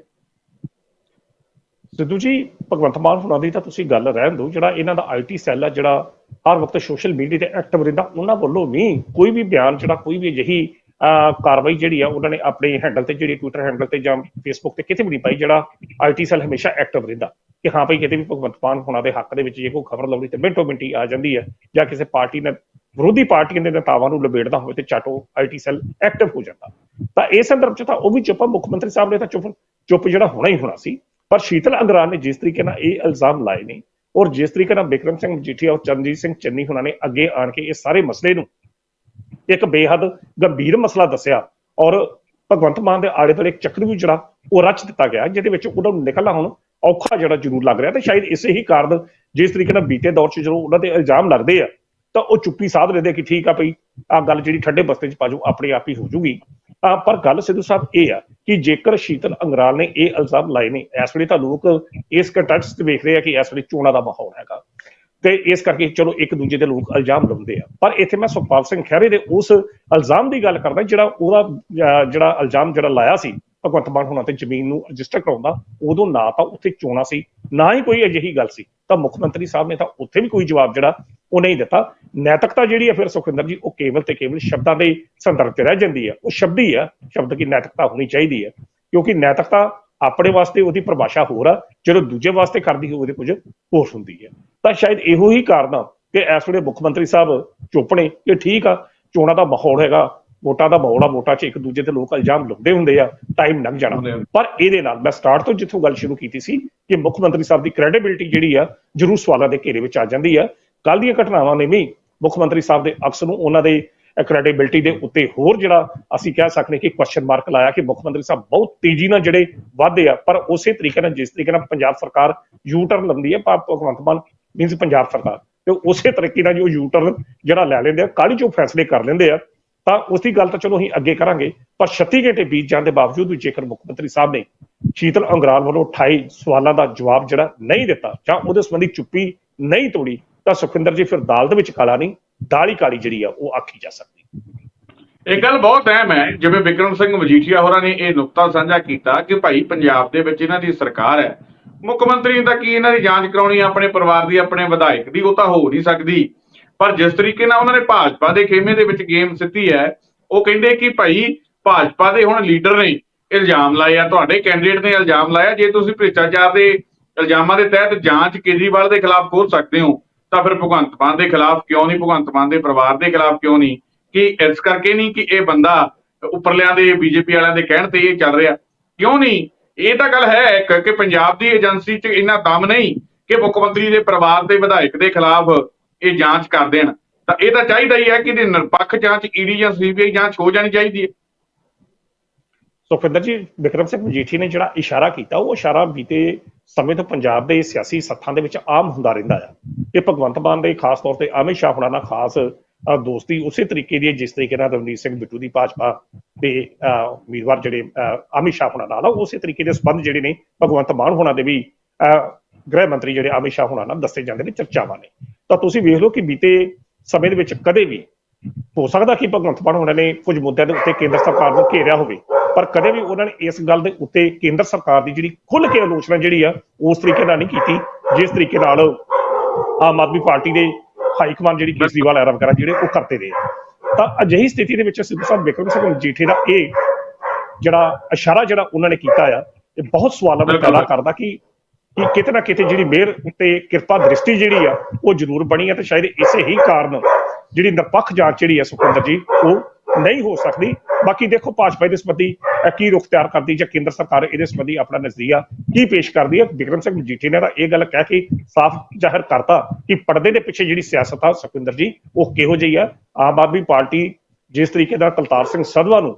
ਸਿੱਧੂ ਜੀ, ਭਗਵੰਤ ਮਾਨ ਹੁਣਾਂ ਦੀ ਤਾਂ ਤੁਸੀਂ ਗੱਲ ਰਹਿਣ ਦਿਓ, ਜਿਹੜਾ ਇਹਨਾਂ ਦਾ ਆਈਟੀ ਸੈੱਲ ਆ, ਜਿਹੜਾ ਹਰ ਵਕਤ ਸੋਸ਼ਲ ਮੀਡੀਆ ਤੇ ਐਕਟਿਵ ਰਹਿੰਦਾ, ਉਹਨਾਂ ਵੱਲੋਂ ਵੀ ਕੋਈ ਵੀ ਬਿਆਨ, ਜਿਹੜਾ ਕੋਈ ਵੀ ਅਜਿਹੀ ਕਾਰਵਾਈ ਜਿਹੜੀ ਆ, ਉਹਨਾਂ ਨੇ ਆਪਣੇ ਹੈਂਡਲ ਤੇ, ਜਿਹੜੀ ਟਵਿੱਟਰ ਹੈਂਡਲ ਤੇ ਜਾਂ ਫੇਸਬੁੱਕ ਤੇ ਕਿਤੇ ਵੀ ਨਹੀਂ ਪਾਈ, ਜਿਹੜਾ ਆਈਟੀ ਸੈੱਲ ਹਮੇਸ਼ਾ ਐਕਟਿਵ ਰਹਿੰਦਾ। ਕਿ ਹਾਂ ਭਾਈ ਕਿਤੇ ਵੀ ਭਗਵੰਤ ਮਾਨ ਹੋਣਾ ਦੇ ਹੱਕ ਦੇ ਵਿੱਚ ਜੇ ਕੋਈ ਖਬਰ ਲਾਉਣੀ ਤੇ ਮਿੰਟੋ ਮਿੰਟੀ ਆ ਜਾਂਦੀ ਹੈ ਜਾਂ ਕਿਸੇ ਪਾਰਟੀ ਨੇ, ਵਿਰੋਧੀ ਪਾਰਟੀਆਂ ਦੇ ਨੇਤਾਵਾਂ ਨੂੰ ਲਬੇੜਦਾ ਹੋਵੇ ਤੇ ਚਾਟੋ ਆਈਟੀ ਸੈੱਲ ਐਕਟਿਵ ਹੋ ਜਾਂਦਾ। ਤਾਂ ਇਸ ਸੰਦਰਭ ਚ ਤਾਂ ਉਹ ਵੀ ਚੁੱਪ ਆ, ਮੁੱਖ ਮੰਤਰੀ ਸਾਹਿਬ ਨੇ ਤਾਂ ਚੁੱਪ ਚੁੱਪ ਜਿਹੜਾ ਹੋਣਾ ਹੀ ਹੋਣਾ ਸੀ। ਪਰ ਸ਼ੀਤਲ ਅੰਗਰਾਨ ਨੇ ਜਿਸ ਤਰੀਕੇ ਨਾਲ ਇਹ ਇਲਜ਼ਾਮ ਲਾਏ ਨੇ, ਔਰ ਜਿਸ ਤਰੀਕੇ ਨਾਲ ਬਿਕਰਮ ਸਿੰਘ ਮਜੀਠੀਆ ਔਰ ਚਰਨਜੀਤ ਸਿੰਘ ਚੰਨੀ ਹੁਣਾਂ ਨੇ ਅੱਗੇ ਆਣ ਕੇ ਇਹ ਸਾਰੇ ਮਸਲੇ ਨੂੰ ਇੱਕ ਬੇਹੱਦ ਗੰਭੀਰ ਮਸਲਾ ਦੱਸਿਆ ਔਰ ਭਗਵੰਤ ਮਾਨ ਦੇ ਆਲੇ ਦੁਆਲੇ ਇੱਕ ਚੱਕਰ ਵੀ ਜਿਹੜਾ ਉਹ ਰਚ ਦਿੱਤਾ ਗਿਆ, ਜਿਹਦੇ ਵਿੱਚ ਉਹਨਾਂ ਨੂੰ ਨਿਕਲਣਾ ਹੁਣ ਔਖਾ ਜਿਹੜਾ ਜ਼ਰੂਰ ਲੱਗ ਰਿਹਾ ਤੇ ਸ਼ਾਇਦ ਇਸੇ ਹੀ ਕਾਰਨ ਜਿਸ ਤਰੀਕੇ ਨਾਲ ਬੀਤੇ ਦੌਰ 'ਚ ਜਦੋਂ ਉਹਨਾਂ ਦੇ ਇਲਜ਼ਾਮ ਲੱਗਦੇ ਆ, ਤਾਂ ਉਹ ਚੁੱਪੀ ਸਾਧ ਲੈਂਦੇ ਕਿ ਠੀਕ ਆ ਭਈ ਆ ਗੱਲ ਜਿਹੜੀ ਠੰਡੇ ਬਸਤੇ 'ਚ ਪਾਜੂ ਆਪਣੇ ਆਪ ਹੀ ਹੋ ਜੂਗੀ। ਪਰ ਗੱਲ ਸਿੱਧੂ ਸਾਹਿਬ ਇਹ ਆ ਕਿ ਜੇਕਰ ਸ਼ੀਤਲ ਅੰਗਰਾਲ ਨੇ ਇਹ ਇਲਜ਼ਾਮ ਲਾਏ ਨੇ, ਇਸ ਵੇਲੇ ਤਾਂ ਲੋਕ ਇਸ ਕੰਟੈਕਸਟ 'ਚ ਵੇਖ ਰਹੇ ਆ ਕਿ ਇਸ ਵੇਲੇ ਚੋਣਾਂ ਦਾ ਮਾਹੌਲ ਹੈਗਾ। ਤੇ ਇਸ ਕਰਕੇ ਚਲੋ ਇੱਕ ਦੂਜੇ ਦੇ ਲੋਕ ਇਲਜ਼ਾਮ ਲਾਉਂਦੇ ਆ। ਪਰ ਇੱਥੇ ਮੈਂ ਸੁਖਪਾਲ ਸਿੰਘ ਖਹਿਰੇ ਦੇ ਉਸ ਇਲਜ਼ਾਮ ਦੀ ਗੱਲ ਕਰਦਾ ਜਿਹੜਾ ਉਹਦਾ ਜਿਹੜਾ ਇਲਜ਼ਾਮ ਜਿਹੜਾ ਲਾਇਆ ਸੀ, ਭਗਵੰਤ ਮਾਨ ਹੋਣਾ ਤੇ ਜ਼ਮੀਨ ਨੂੰ ਰਜਿਸਟਰ ਕਰਾਉਂਦਾ ਉਦੋਂ ਨਾ ਤਾਂ ਉੱਥੇ ਚੋਣਾਂ ਸੀ, ਨਾ ਹੀ ਕੋਈ ਅਜਿਹੀ ਗੱਲ ਸੀ। ਤਾਂ ਮੁੱਖ ਮੰਤਰੀ ਸਾਹਿਬ ਨੇ ਤਾਂ ਉੱਥੇ ਵੀ ਕੋਈ ਜਵਾਬ ਜਿਹੜਾ ਉਹ ਨਹੀਂ ਦਿੱਤਾ। ਨੈਤਿਕਤਾ ਜਿਹੜੀ ਹੈ ਫਿਰ ਸੁਖਿੰਦਰ ਜੀ, ਉਹ ਕੇਵਲ ਤੇ ਕੇਵਲ ਸ਼ਬਦਾਂ ਦੇ ਸੰਦਰਭ 'ਤੇ ਰਹਿ ਜਾਂਦੀ ਹੈ ਉਹ ਸ਼ਬਦ ਹੀ ਆ, ਸ਼ਬਦ ਦੀ ਨੈਤਿਕਤਾ ਹੋਣੀ ਚਾਹੀਦੀ ਹੈ ਕਿਉਂਕਿ ਨੈਤਿਕਤਾ ਆਪਣੇ ਵਾਸਤੇ ਉਹਦੀ ਪਰਿਭਾਸ਼ਾ ਹੋਰ ਆ ਜਦੋਂ ਦੂਜੇ ਵਾਸਤੇ ਕਰਦੀ ਹੋਵੇ ਉਹਦੇ ਕੁਝ ਹੋਰ ਹੁੰਦੀ ਹੈ ਤਾਂ ਸ਼ਾਇਦ ਇਹੋ ਹੀ ਕਾਰਨ ਆ ਕਿ ਇਸ ਵੇਲੇ ਮੁੱਖ ਮੰਤਰੀ ਸਾਹਿਬ ਚੁੱਪ ਨੇ ਕਿ ਠੀਕ ਆ ਚੋਣਾਂ ਦਾ ਮਾਹੌਲ ਹੈਗਾ ਵੋਟਾਂ ਦਾ ਮਾਹੌਲ ਆ ਵੋਟਾਂ 'ਚ ਇੱਕ ਦੂਜੇ ਤੇ ਲੋਕ ਇਲਜ਼ਾਮ ਲਾਉਂਦੇ ਹੁੰਦੇ ਆ ਟਾਈਮ ਲੰਘ ਜਾਣਾ। ਪਰ ਇਹਦੇ ਨਾਲ ਮੈਂ ਸਟਾਰਟ ਤੋਂ ਜਿੱਥੋਂ ਗੱਲ ਸ਼ੁਰੂ ਕੀਤੀ ਸੀ ਕਿ ਮੁੱਖ ਮੰਤਰੀ ਸਾਹਿਬ ਦੀ ਕ੍ਰੈਡੀਬਿਲਿਟੀ ਜਿਹੜੀ ਆ ਜ਼ਰੂਰ ਸਵਾਲਾਂ ਦੇ ਘੇਰੇ ਵਿੱਚ ਆ ਜਾਂਦੀ ਆ। ਕੱਲ ਦੀਆਂ ਘਟਨਾਵਾਂ ਨੇ ਵੀ ਮੁੱਖ ਮੰਤਰੀ ਸਾਹਿਬ ਦੇ ਅਕਸ ਨੂੰ ਉਹਨਾਂ ਦੇ ਕ੍ਰੈਡੀਬਿਲਟੀ ਦੇ ਉੱਤੇ ਹੋਰ ਜਿਹੜਾ ਅਸੀਂ ਕਹਿ ਸਕਦੇ ਕਿ ਕੁਐਸਚਨ ਮਾਰਕ ਲਾਇਆ ਕਿ ਮੁੱਖ ਮੰਤਰੀ ਸਾਹਿਬ ਬਹੁਤ ਤੇਜ਼ੀ ਨਾਲ ਜਿਹੜੇ ਵਾਧੇ ਆ, ਪਰ ਉਸੇ ਤਰੀਕੇ ਨਾਲ, ਜਿਸ ਤਰੀਕੇ ਨਾਲ ਪੰਜਾਬ ਸਰਕਾਰ ਯੂ ਟਰਨ ਲੰਦੀ ਹੈ ਭਾ- ਭਗਵੰਤ ਮਾਨ ਮੀਨਸ ਪੰਜਾਬ ਸਰਕਾਰ। ਤੇ ਉਸੇ ਤਰੀਕੇ ਨਾਲ ਜੋ ਯੂ ਟਰਨ ਜਿਹੜਾ ਲੈ ਲੈਂਦੇ ਆ ਕਾਲੀ ਚੋਂ ਫੈਸਲੇ ਕਰ ਲੈਂਦੇ ਆ, ਤਾਂ ਉਸ ਦੀ ਗੱਲ ਤਾਂ ਚਲੋ ਅਸੀਂ ਅੱਗੇ ਕਰਾਂਗੇ, ਪਰ 36 ਘੰਟੇ ਬੀਤ ਜਾਣ ਦੇ ਬਾਵਜੂਦ ਵੀ ਜੇਕਰ ਮੁੱਖ ਮੰਤਰੀ ਸਾਹਿਬ ਨੇ ਸ਼ੀਤਲ ਅੰਗਰਾਲ ਵੱਲੋਂ 28 ਸਵਾਲਾਂ ਦਾ ਜਵਾਬ ਜਿਹੜਾ ਨਹੀਂ ਦਿੱਤਾ ਜਾਂ ਉਹਦੇ ਸੰਬੰਧੀ ਚੁੱਪੀ ਨਹੀਂ ਤੋੜੀ, ਤਾਂ ਸੁਖਿੰਦਰ ਜੀ ਫਿਰ ਦਾਲ ਦੇ ਵਿੱਚ ਕਾਲਾ ਨਹੀਂ। ਦਾਲ ਕਾਲੀ ਜਿਹੜੀ ਆ, ਉਹ ਆਖੀ ਜਾ ਸਕਦੀ। ਇਹ ਗੱਲ ਬਹੁਤ ਅਹਿਮ ਹੈ। ਜਿਵੇਂ ਵਿਕਰਮ ਸਿੰਘ ਮਜੀਠੀਆ ਹੋਰਾਂ ਨੇ ਇਹ ਨੁਕਤਾ ਸਾਂਝਾ ਕੀਤਾ ਕਿ ਭਾਈ ਪੰਜਾਬ ਦੇ ਵਿੱਚ ਇਹਨਾਂ ਦੀ ਸਰਕਾਰ ਹੈ। ਮੁੱਖ ਮੰਤਰੀ ਦਾ ਕੀ ਇਹਨਾਂ ਦੀ ਜਾਂਚ ਕਰਾਉਣੀ ਆਪਣੇ ਪਰਿਵਾਰ ਦੀ, ਆਪਣੇ ਵਿਧਾਇਕ ਦੀ, ਉਹ ਤਾਂ ਹੋ ਨਹੀਂ ਸਕਦੀ। ਪਰ ਜਿਸ ਤਰੀਕੇ ਨਾਲ ਉਹਨਾਂ ਨੇ ਭਾਜਪਾ ਦੇ ਖੇਮੇ ਦੇ ਵਿੱਚ ਗੇਮ ਸਿੱਧੀ ਹੈ, ਉਹ ਕਹਿੰਦੇ ਕਿ ਭਾਈ ਭਾਜਪਾ ਦੇ ਹੁਣ ਲੀਡਰ ਨੇ ਇਲਜ਼ਾਮ ਲਾਏ ਆ। ਤੁਹਾਡੇ ਕੈਂਡੀਡੇਟ ਨੇ ਇਲਜ਼ਾਮ ਲਾਇਆ। ਜੇ ਤੁਸੀਂ ਭ੍ਰਿਸ਼ਟਾਚਾਰ ਦੇ ਇਲਜ਼ਾਮਾਂ ਦੇ ਤਹਿਤ ਜਾਂਚ ਕੇਜਰੀਵਾਲ ਦੇ ਖਿਲਾਫ ਖੋਲ ਸਕਦੇ ਹੋ ਤਾਂ ਫਿਰ ਭਗਵੰਤ ਮਾਨ ਦੇ ਖਿਲਾਫ ਕਿਉਂ ਨਹੀਂ, ਭਗਵੰਤ ਮਾਨ ਦੇ ਪਰਿਵਾਰ ਦੇ ਖਿਲਾਫ ਕਿਉਂ ਨਹੀਂ? ਕਿ ਇਸ ਕਰਕੇ ਨਹੀਂ ਕਿ ਇਹ ਬੰਦਾ ਉੱਪਰਲਿਆਂ ਦੇ ਬੀਜੇਪੀ ਵਾਲਿਆਂ ਦੇ ਕਹਿਣ ਤੇ ਇਹ ਚੱਲ ਰਿਹਾ? ਕਿਉਂ ਨਹੀਂ? ਇਹ ਤਾਂ ਗੱਲ ਹੈ ਇੱਕ ਕਿ ਪੰਜਾਬ ਦੀ ਏਜੰਸੀ 'ਚ ਇੰਨਾ ਦਮ ਨਹੀਂ ਕਿ ਮੁੱਖ ਮੰਤਰੀ ਦੇ ਪਰਿਵਾਰ ਦੇ ਵਿਧਾਇਕ ਦੇ ਖਿਲਾਫ ਇਹ ਜਾਂਚ ਕਰ ਦੇਣ। ਤਾਂ ਇਹ ਤਾਂ ਚਾਹੀਦਾ ਹੀ ਹੈ ਕਿ ਇਹਦੀ ਨਿਰਪੱਖ ਜਾਂਚ, ਈਡੀ ਜਾਂ ਸੀਬੀਆਈ ਜਾਂਚ ਹੋ ਜਾਣੀ ਚਾਹੀਦੀ ਹੈ। ਸੁਖਵਿੰਦਰ ਜੀ ਵਿਕਰਮ ਸਿੰਘ ਮਜੀਠੀ ਨੇ ਜਿਹੜਾ ਇਸ਼ਾਰਾ ਕੀਤਾ ਉਹ ਇਸ਼ਾਰਾ ਬੀਤੇ ਸਮੇਂ ਤੋਂ ਪੰਜਾਬ ਦੇ ਸਿਆਸੀ ਸੱਥਾਂ ਦੇ ਵਿੱਚ ਆਮ ਹੁੰਦਾ ਰਹਿੰਦਾ ਆ। ਕਿ ਭਗਵੰਤ ਮਾਨ ਦੇ ਖਾਸ ਤੌਰ ਤੇ ਅਮਿਤ ਸ਼ਾਹ ਹੁਣਾਂ ਨਾਲ ਖਾਸ ਦੋਸਤੀ ਉਸੇ ਤਰੀਕੇ ਦੀ ਜਿਸ ਤਰੀਕੇ ਨਾਲ ਰਵਨੀਤ ਸਿੰਘ ਬਿੱਟੂ ਦੀ ਭਾਜਪਾ ਦੇ ਉਮੀਦਵਾਰ ਜਿਹੜੇ ਅਮਿਤ ਸ਼ਾਹ ਹੁਣਾਂ ਨਾਲ ਆ ਉਸੇ ਤਰੀਕੇ ਦੇ ਸਬੰਧ ਜਿਹੜੇ ਨੇ ਭਗਵੰਤ ਮਾਨ ਹੁਣਾਂ ਦੇ ਵੀ ਅ, ਗ੍ਰਹਿ ਮੰਤਰੀ ਜਿਹੜੇ ਅਮਿਤ ਸ਼ਾਹ ਹੁਣਾਂ ਨਾਲ ਦੱਸੇ ਜਾਂਦੇ ਨੇ ਚਰਚਾਵਾਂ ਨੇ। ਤਾਂ ਤੁਸੀਂ ਵੇਖ ਲਓ ਕਿ ਬੀਤੇ ਸਮੇਂ ਦੇ ਵਿੱਚ ਕਦੇ ਵੀ ਹੋ ਸਕਦਾ ਕਿ ਭਗਵੰਤ ਮਾਨ ਹੋਣਾ ਨੇ ਕੁਝ ਮੁੱਦਿਆਂ ਦੇ ਉੱਤੇ ਕੇਂਦਰ ਸਰਕਾਰ ਨੂੰ ਘੇਰਿਆ ਹੋਵੇ। ਪਰ ਕਦੇ ਵੀ ਉਹਨਾਂ ਨੇ ਇਸ ਗੱਲ ਦੇ ਉੱਤੇ ਕੇਂਦਰ ਸਰਕਾਰ ਦੀ ਜਿਹੜੀ ਖੁੱਲ੍ਹ ਕੇ ਆਲੋਚਨਾ ਜਿਹੜੀ ਆ, ਉਸ ਤਰੀਕੇ ਨਾਲ ਨਹੀਂ ਕੀਤੀ, ਜਿਸ ਤਰੀਕੇ ਨਾਲ ਆਮ ਆਦਮੀ ਪਾਰਟੀ ਦੇ ਹਾਈ ਕਮਾਂਡ ਜਿਹੜੀ ਕੇਜਰੀਵਾਲ ਐਰਾ ਵਗੈਰਾ ਜਿਹੜੇ ਉਹ ਕਰਦੇ ਰਹੇ ਤਾਂ ਅਜਿਹੀ ਸਥਿਤੀ ਦੇ ਵਿੱਚ ਸਿੱਧੂ ਸਾਹਿਬ ਬਿਕਰਮ ਸਿੰਘ ਮਜੀਠੇ ਦਾ ਇਹ ਜਿਹੜਾ ਇਸ਼ਾਰਾ ਜਿਹੜਾ ਉਹਨਾਂ ਨੇ ਕੀਤਾ ਆ, ਇਹ ਬਹੁਤ ਸਵਾਲਾਂ ਦਾ ਬਿਲਕੁਲ। ਪੈਦਾ ਕਰਦਾ ਕਿ ਕਿ ਕਿਤੇ ਨਾ ਕਿਤੇ ਜਿਹੜੀ ਮਿਹਰ ਉੱਤੇ ਕਿਰਪਾ ਦ੍ਰਿਸ਼ਟੀ ਜਿਹੜੀ ਆ, ਉਹ ਜ਼ਰੂਰ ਬਣੀ ਆ ਤੇ ਸ਼ਾਇਦ ਇਸੇ ਹੀ ਕਾਰਨ ਜਿਹੜੀ ਨਿਰਪੱਖ ਜਾਂਚ ਜਿਹੜੀ ਆ ਸੁਖਿੰਦਰ ਜੀ, ਉਹ ਨਹੀਂ ਹੋ ਸਕਦੀ। ਬਾਕੀ ਦੇਖੋ ਭਾਜਪਾ ਦੇ ਸੰਬੰਧੀ ਕੀ ਰੁਖ ਤਿਆਰ ਕਰਦੀ ਜਾਂ ਕੇਂਦਰ ਸਰਕਾਰ ਇਹਦੇ ਸੰਬੰਧੀ ਆਪਣਾ ਨਜ਼ਰੀਆ ਕੀ ਪੇਸ਼ ਕਰਦੀ ਹੈ? ਵਿਕਰਮ ਸਿੰਘ ਮਜੀਠੀ ਨੇ ਤਾਂ ਇਹ ਗੱਲ ਕਹਿ ਕੇ ਸਾਫ਼ ਜ਼ਾਹਿਰ ਕਰਤਾ ਕਿ ਪਰਦੇ ਦੇ ਪਿੱਛੇ ਜਿਹੜੀ ਸਿਆਸਤ ਆ ਸੁਖਿੰਦਰ ਜੀ, ਉਹ ਕਿਹੋ ਜਿਹੀ ਆ? ਆਮ ਆਦਮੀ ਪਾਰਟੀ ਜਿਸ ਤਰੀਕੇ ਨਾਲ ਕਲਤਾਰ ਸਿੰਘ ਸਧਵਾ ਨੂੰ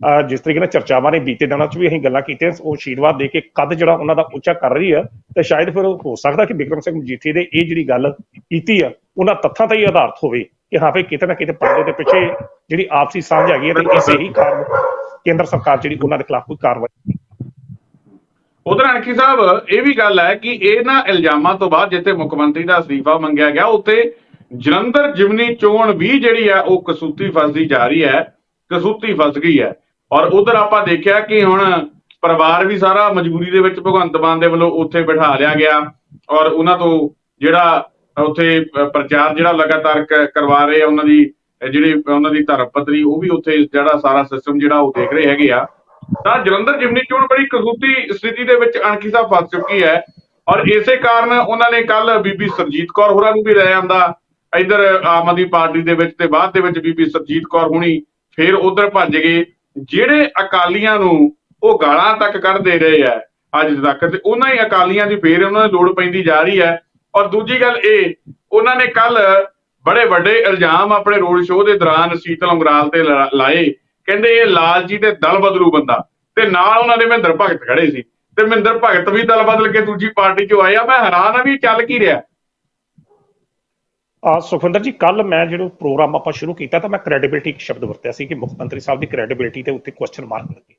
ਅਹ ਜਿਸ ਤਰੀਕੇ ਨਾਲ ਚਰਚਾਵਾਂ ਨੇ ਬੀਤੇ ਦਿਨਾਂ 'ਚ ਵੀ ਅਸੀਂ ਗੱਲਾਂ ਕੀਤੀਆਂ, ਉਹ ਆਸ਼ੀਰਵਾਦ ਦੇ ਕੇ ਕੱਦ ਜਿਹੜਾ ਉਹਨਾਂ ਦਾ ਉੱਚਾ ਕਰ ਰਹੀ ਹੈ ਤੇ ਸ਼ਾਇਦ ਫਿਰ ਹੋ ਸਕਦਾ ਕਿ ਵਿਕਰਮ ਸਿੰਘ ਮਜੀਠੀ ਦੇ ਇਹ ਜਿਹੜੀ ਗੱਲ ਕੀਤੀ ਆ, ਉਹਨਾਂ ਤੱਥਾਂ ਤੇ ਹੀ ਆਧਾਰਿਤ ਹੋਵੇ। ਕਿ ਹਾਂ ਭਈ ਕਿਤੇ ਨਾ ਕਿਤੇ ਪਰਦੇ ਦੇ ਪਿੱਛੇ ਜਿਹੜੀ ਆਪਸੀ ਸਾਂਝ ਹੈਗੀ ਹੈ ਤੇ ਇਸੇ ਹੀ ਕਾਰਨ ਕੇਂਦਰ ਸਰਕਾਰ ਜਿਹੜੀ ਉਹਨਾਂ ਦੇ ਖਿਲਾਫ ਕੋਈ ਕਾਰਵਾਈ ਉਧਰ ਅਣਖੀ ਸਾਹਿਬ ਇਹ ਵੀ ਗੱਲ ਹੈ ਕਿ ਇਹਨਾਂ ਇਲਜ਼ਾਮਾਂ ਤੋਂ ਬਾਅਦ ਜਿੱਥੇ ਮੁੱਖ ਮੰਤਰੀ ਦਾ ਅਸਤੀਫਾ ਮੰਗਿਆ ਗਿਆ ਉੱਥੇ ਜਲੰਧਰ ਜਿਮਨੀ ਚੋਣ ਵੀ ਜਿਹੜੀ ਹੈ ਉਹ ਕਸੂਤੀ ਫਸਦੀ ਜਾ ਰਹੀ ਹੈ ਕਸੂਤੀ ਫਸ ਗਈ ਹੈ। ਔਰ ਉਧਰ ਆਪਾਂ ਦੇਖਿਆ ਕਿ ਹੁਣ ਪਰਿਵਾਰ ਵੀ ਸਾਰਾ ਮਜਬੂਰੀ ਦੇ ਵਿੱਚ ਭਗਵੰਤ ਮਾਨ ਦੇ ਵੱਲੋਂ ਉੱਥੇ ਬਿਠਾ ਲਿਆ ਗਿਆ ਔਰ ਉਹਨਾਂ ਤੋਂ ਜਿਹੜਾ ਉੱਥੇ ਪ੍ਰਚਾਰ ਜਿਹੜਾ ਲਗਾਤਾਰ ਕਰਵਾ ਰਹੇ ਆ ਉਹਨਾਂ ਦੀ ਅ, ਜਿਹੜੀ ਉਹਨਾਂ ਦੀ ਧਰਮ ਪਤਨੀ ਉਹ ਵੀ ਉੱਥੇ ਜਿਹੜਾ ਸਾਰਾ ਸਿਸਟਮ ਜਿਹੜਾ ਉਹ ਦੇਖ ਰਹੇ ਹੈਗੇ ਆ। ਤਾਂ ਜਲੰਧਰ ਜਿਮਨੀ ਚੋਣ ਬੜੀ ਕਸੂਤੀ ਸਥਿਤੀ ਦੇ ਵਿੱਚ ਅਣਖੀ ਸਾਹਿਬ ਫਸ ਚੁੱਕੀ ਹੈ ਔਰ ਇਸੇ ਕਾਰਨ ਉਹਨਾਂ ਨੇ ਕੱਲ ਬੀਬੀ ਸਰਜੀਤ ਕੌਰ ਹੋਰਾਂ ਨੂੰ ਵੀ ਲੈ ਆਂਦਾ ਇਧਰ ਆਮ ਆਦਮੀ ਪਾਰਟੀ ਦੇ ਵਿੱਚ ਤੇ ਬਾਅਦ ਦੇ ਵਿੱਚ ਬੀਬੀ ਸਰਜੀਤ ਕੌਰ ਹੁਣੀ ਫਿਰ ਉਧਰ ਭੱਜ ਗਏ ਜਿਹੜੇ ਅਕਾਲੀਆਂ ਨੂੰ ਉਹ ਗਾਲਾਂ ਤੱਕ ਕੱਢਦੇ ਰਹੇ ਆ ਅੱਜ ਤੱਕ ਤੇ ਉਹਨਾਂ ਹੀ ਅਕਾਲੀਆਂ ਦੀ ਫੇਰ ਉਹਨਾਂ ਨੂੰ ਲੋੜ ਪੈਂਦੀ ਜਾ ਰਹੀ ਹੈ। ਔਰ ਦੂਜੀ ਗੱਲ ਇਹ, ਉਹਨਾਂ ਨੇ ਕੱਲ ਬੜੇ ਵੱਡੇ ਇਲਜ਼ਾਮ ਆਪਣੇ ਰੋਡ ਸ਼ੋਅ ਦੇ ਦੌਰਾਨ ਸ਼ੀਤਲ ਅੰਗਰਾਲ ਤੇ ਲਾਏ। ਕਹਿੰਦੇ ਇਹ ਲਾਲਜੀ ਤੇ ਦਲ ਬਦਲੂ ਬੰਦਾ। ਤੇ ਨਾਲ ਉਹਨਾਂ ਦੇ ਮਹਿੰਦਰ ਭਗਤ ਖੜੇ ਸੀ। ਤੇ ਮਹਿੰਦਰ ਭਗਤ ਵੀ ਦਲ ਬਦਲ ਕੇ ਦੂਜੀ ਪਾਰਟੀ 'ਚੋਂ ਆਇਆ ਮੈਂ ਹੈਰਾਨ ਆ ਵੀ ਚੱਲ ਕੀ ਰਿਹਾ। ਆ ਸੁਖਵਿੰਦਰ ਜੀ ਕੱਲ ਮੈਂ ਜਿਹੜਾ ਪ੍ਰੋਗਰਾਮ ਆਪਾਂ ਸ਼ੁਰੂ ਕੀਤਾ ਤਾਂ ਮੈਂ ਕ੍ਰੈਡੀਬਿਲਟੀ ਇੱਕ ਸ਼ਬਦ ਵਰਤਿਆ ਸੀ ਕਿ ਮੁੱਖ ਮੰਤਰੀ ਸਾਹਿਬ ਦੀ ਕ੍ਰੈਡੀਬਿਲਿਟੀ ਤੇ ਉੱਤੇ ਕੁਐਸਚਨ ਮਾਰਕ ਲੱਗੇ।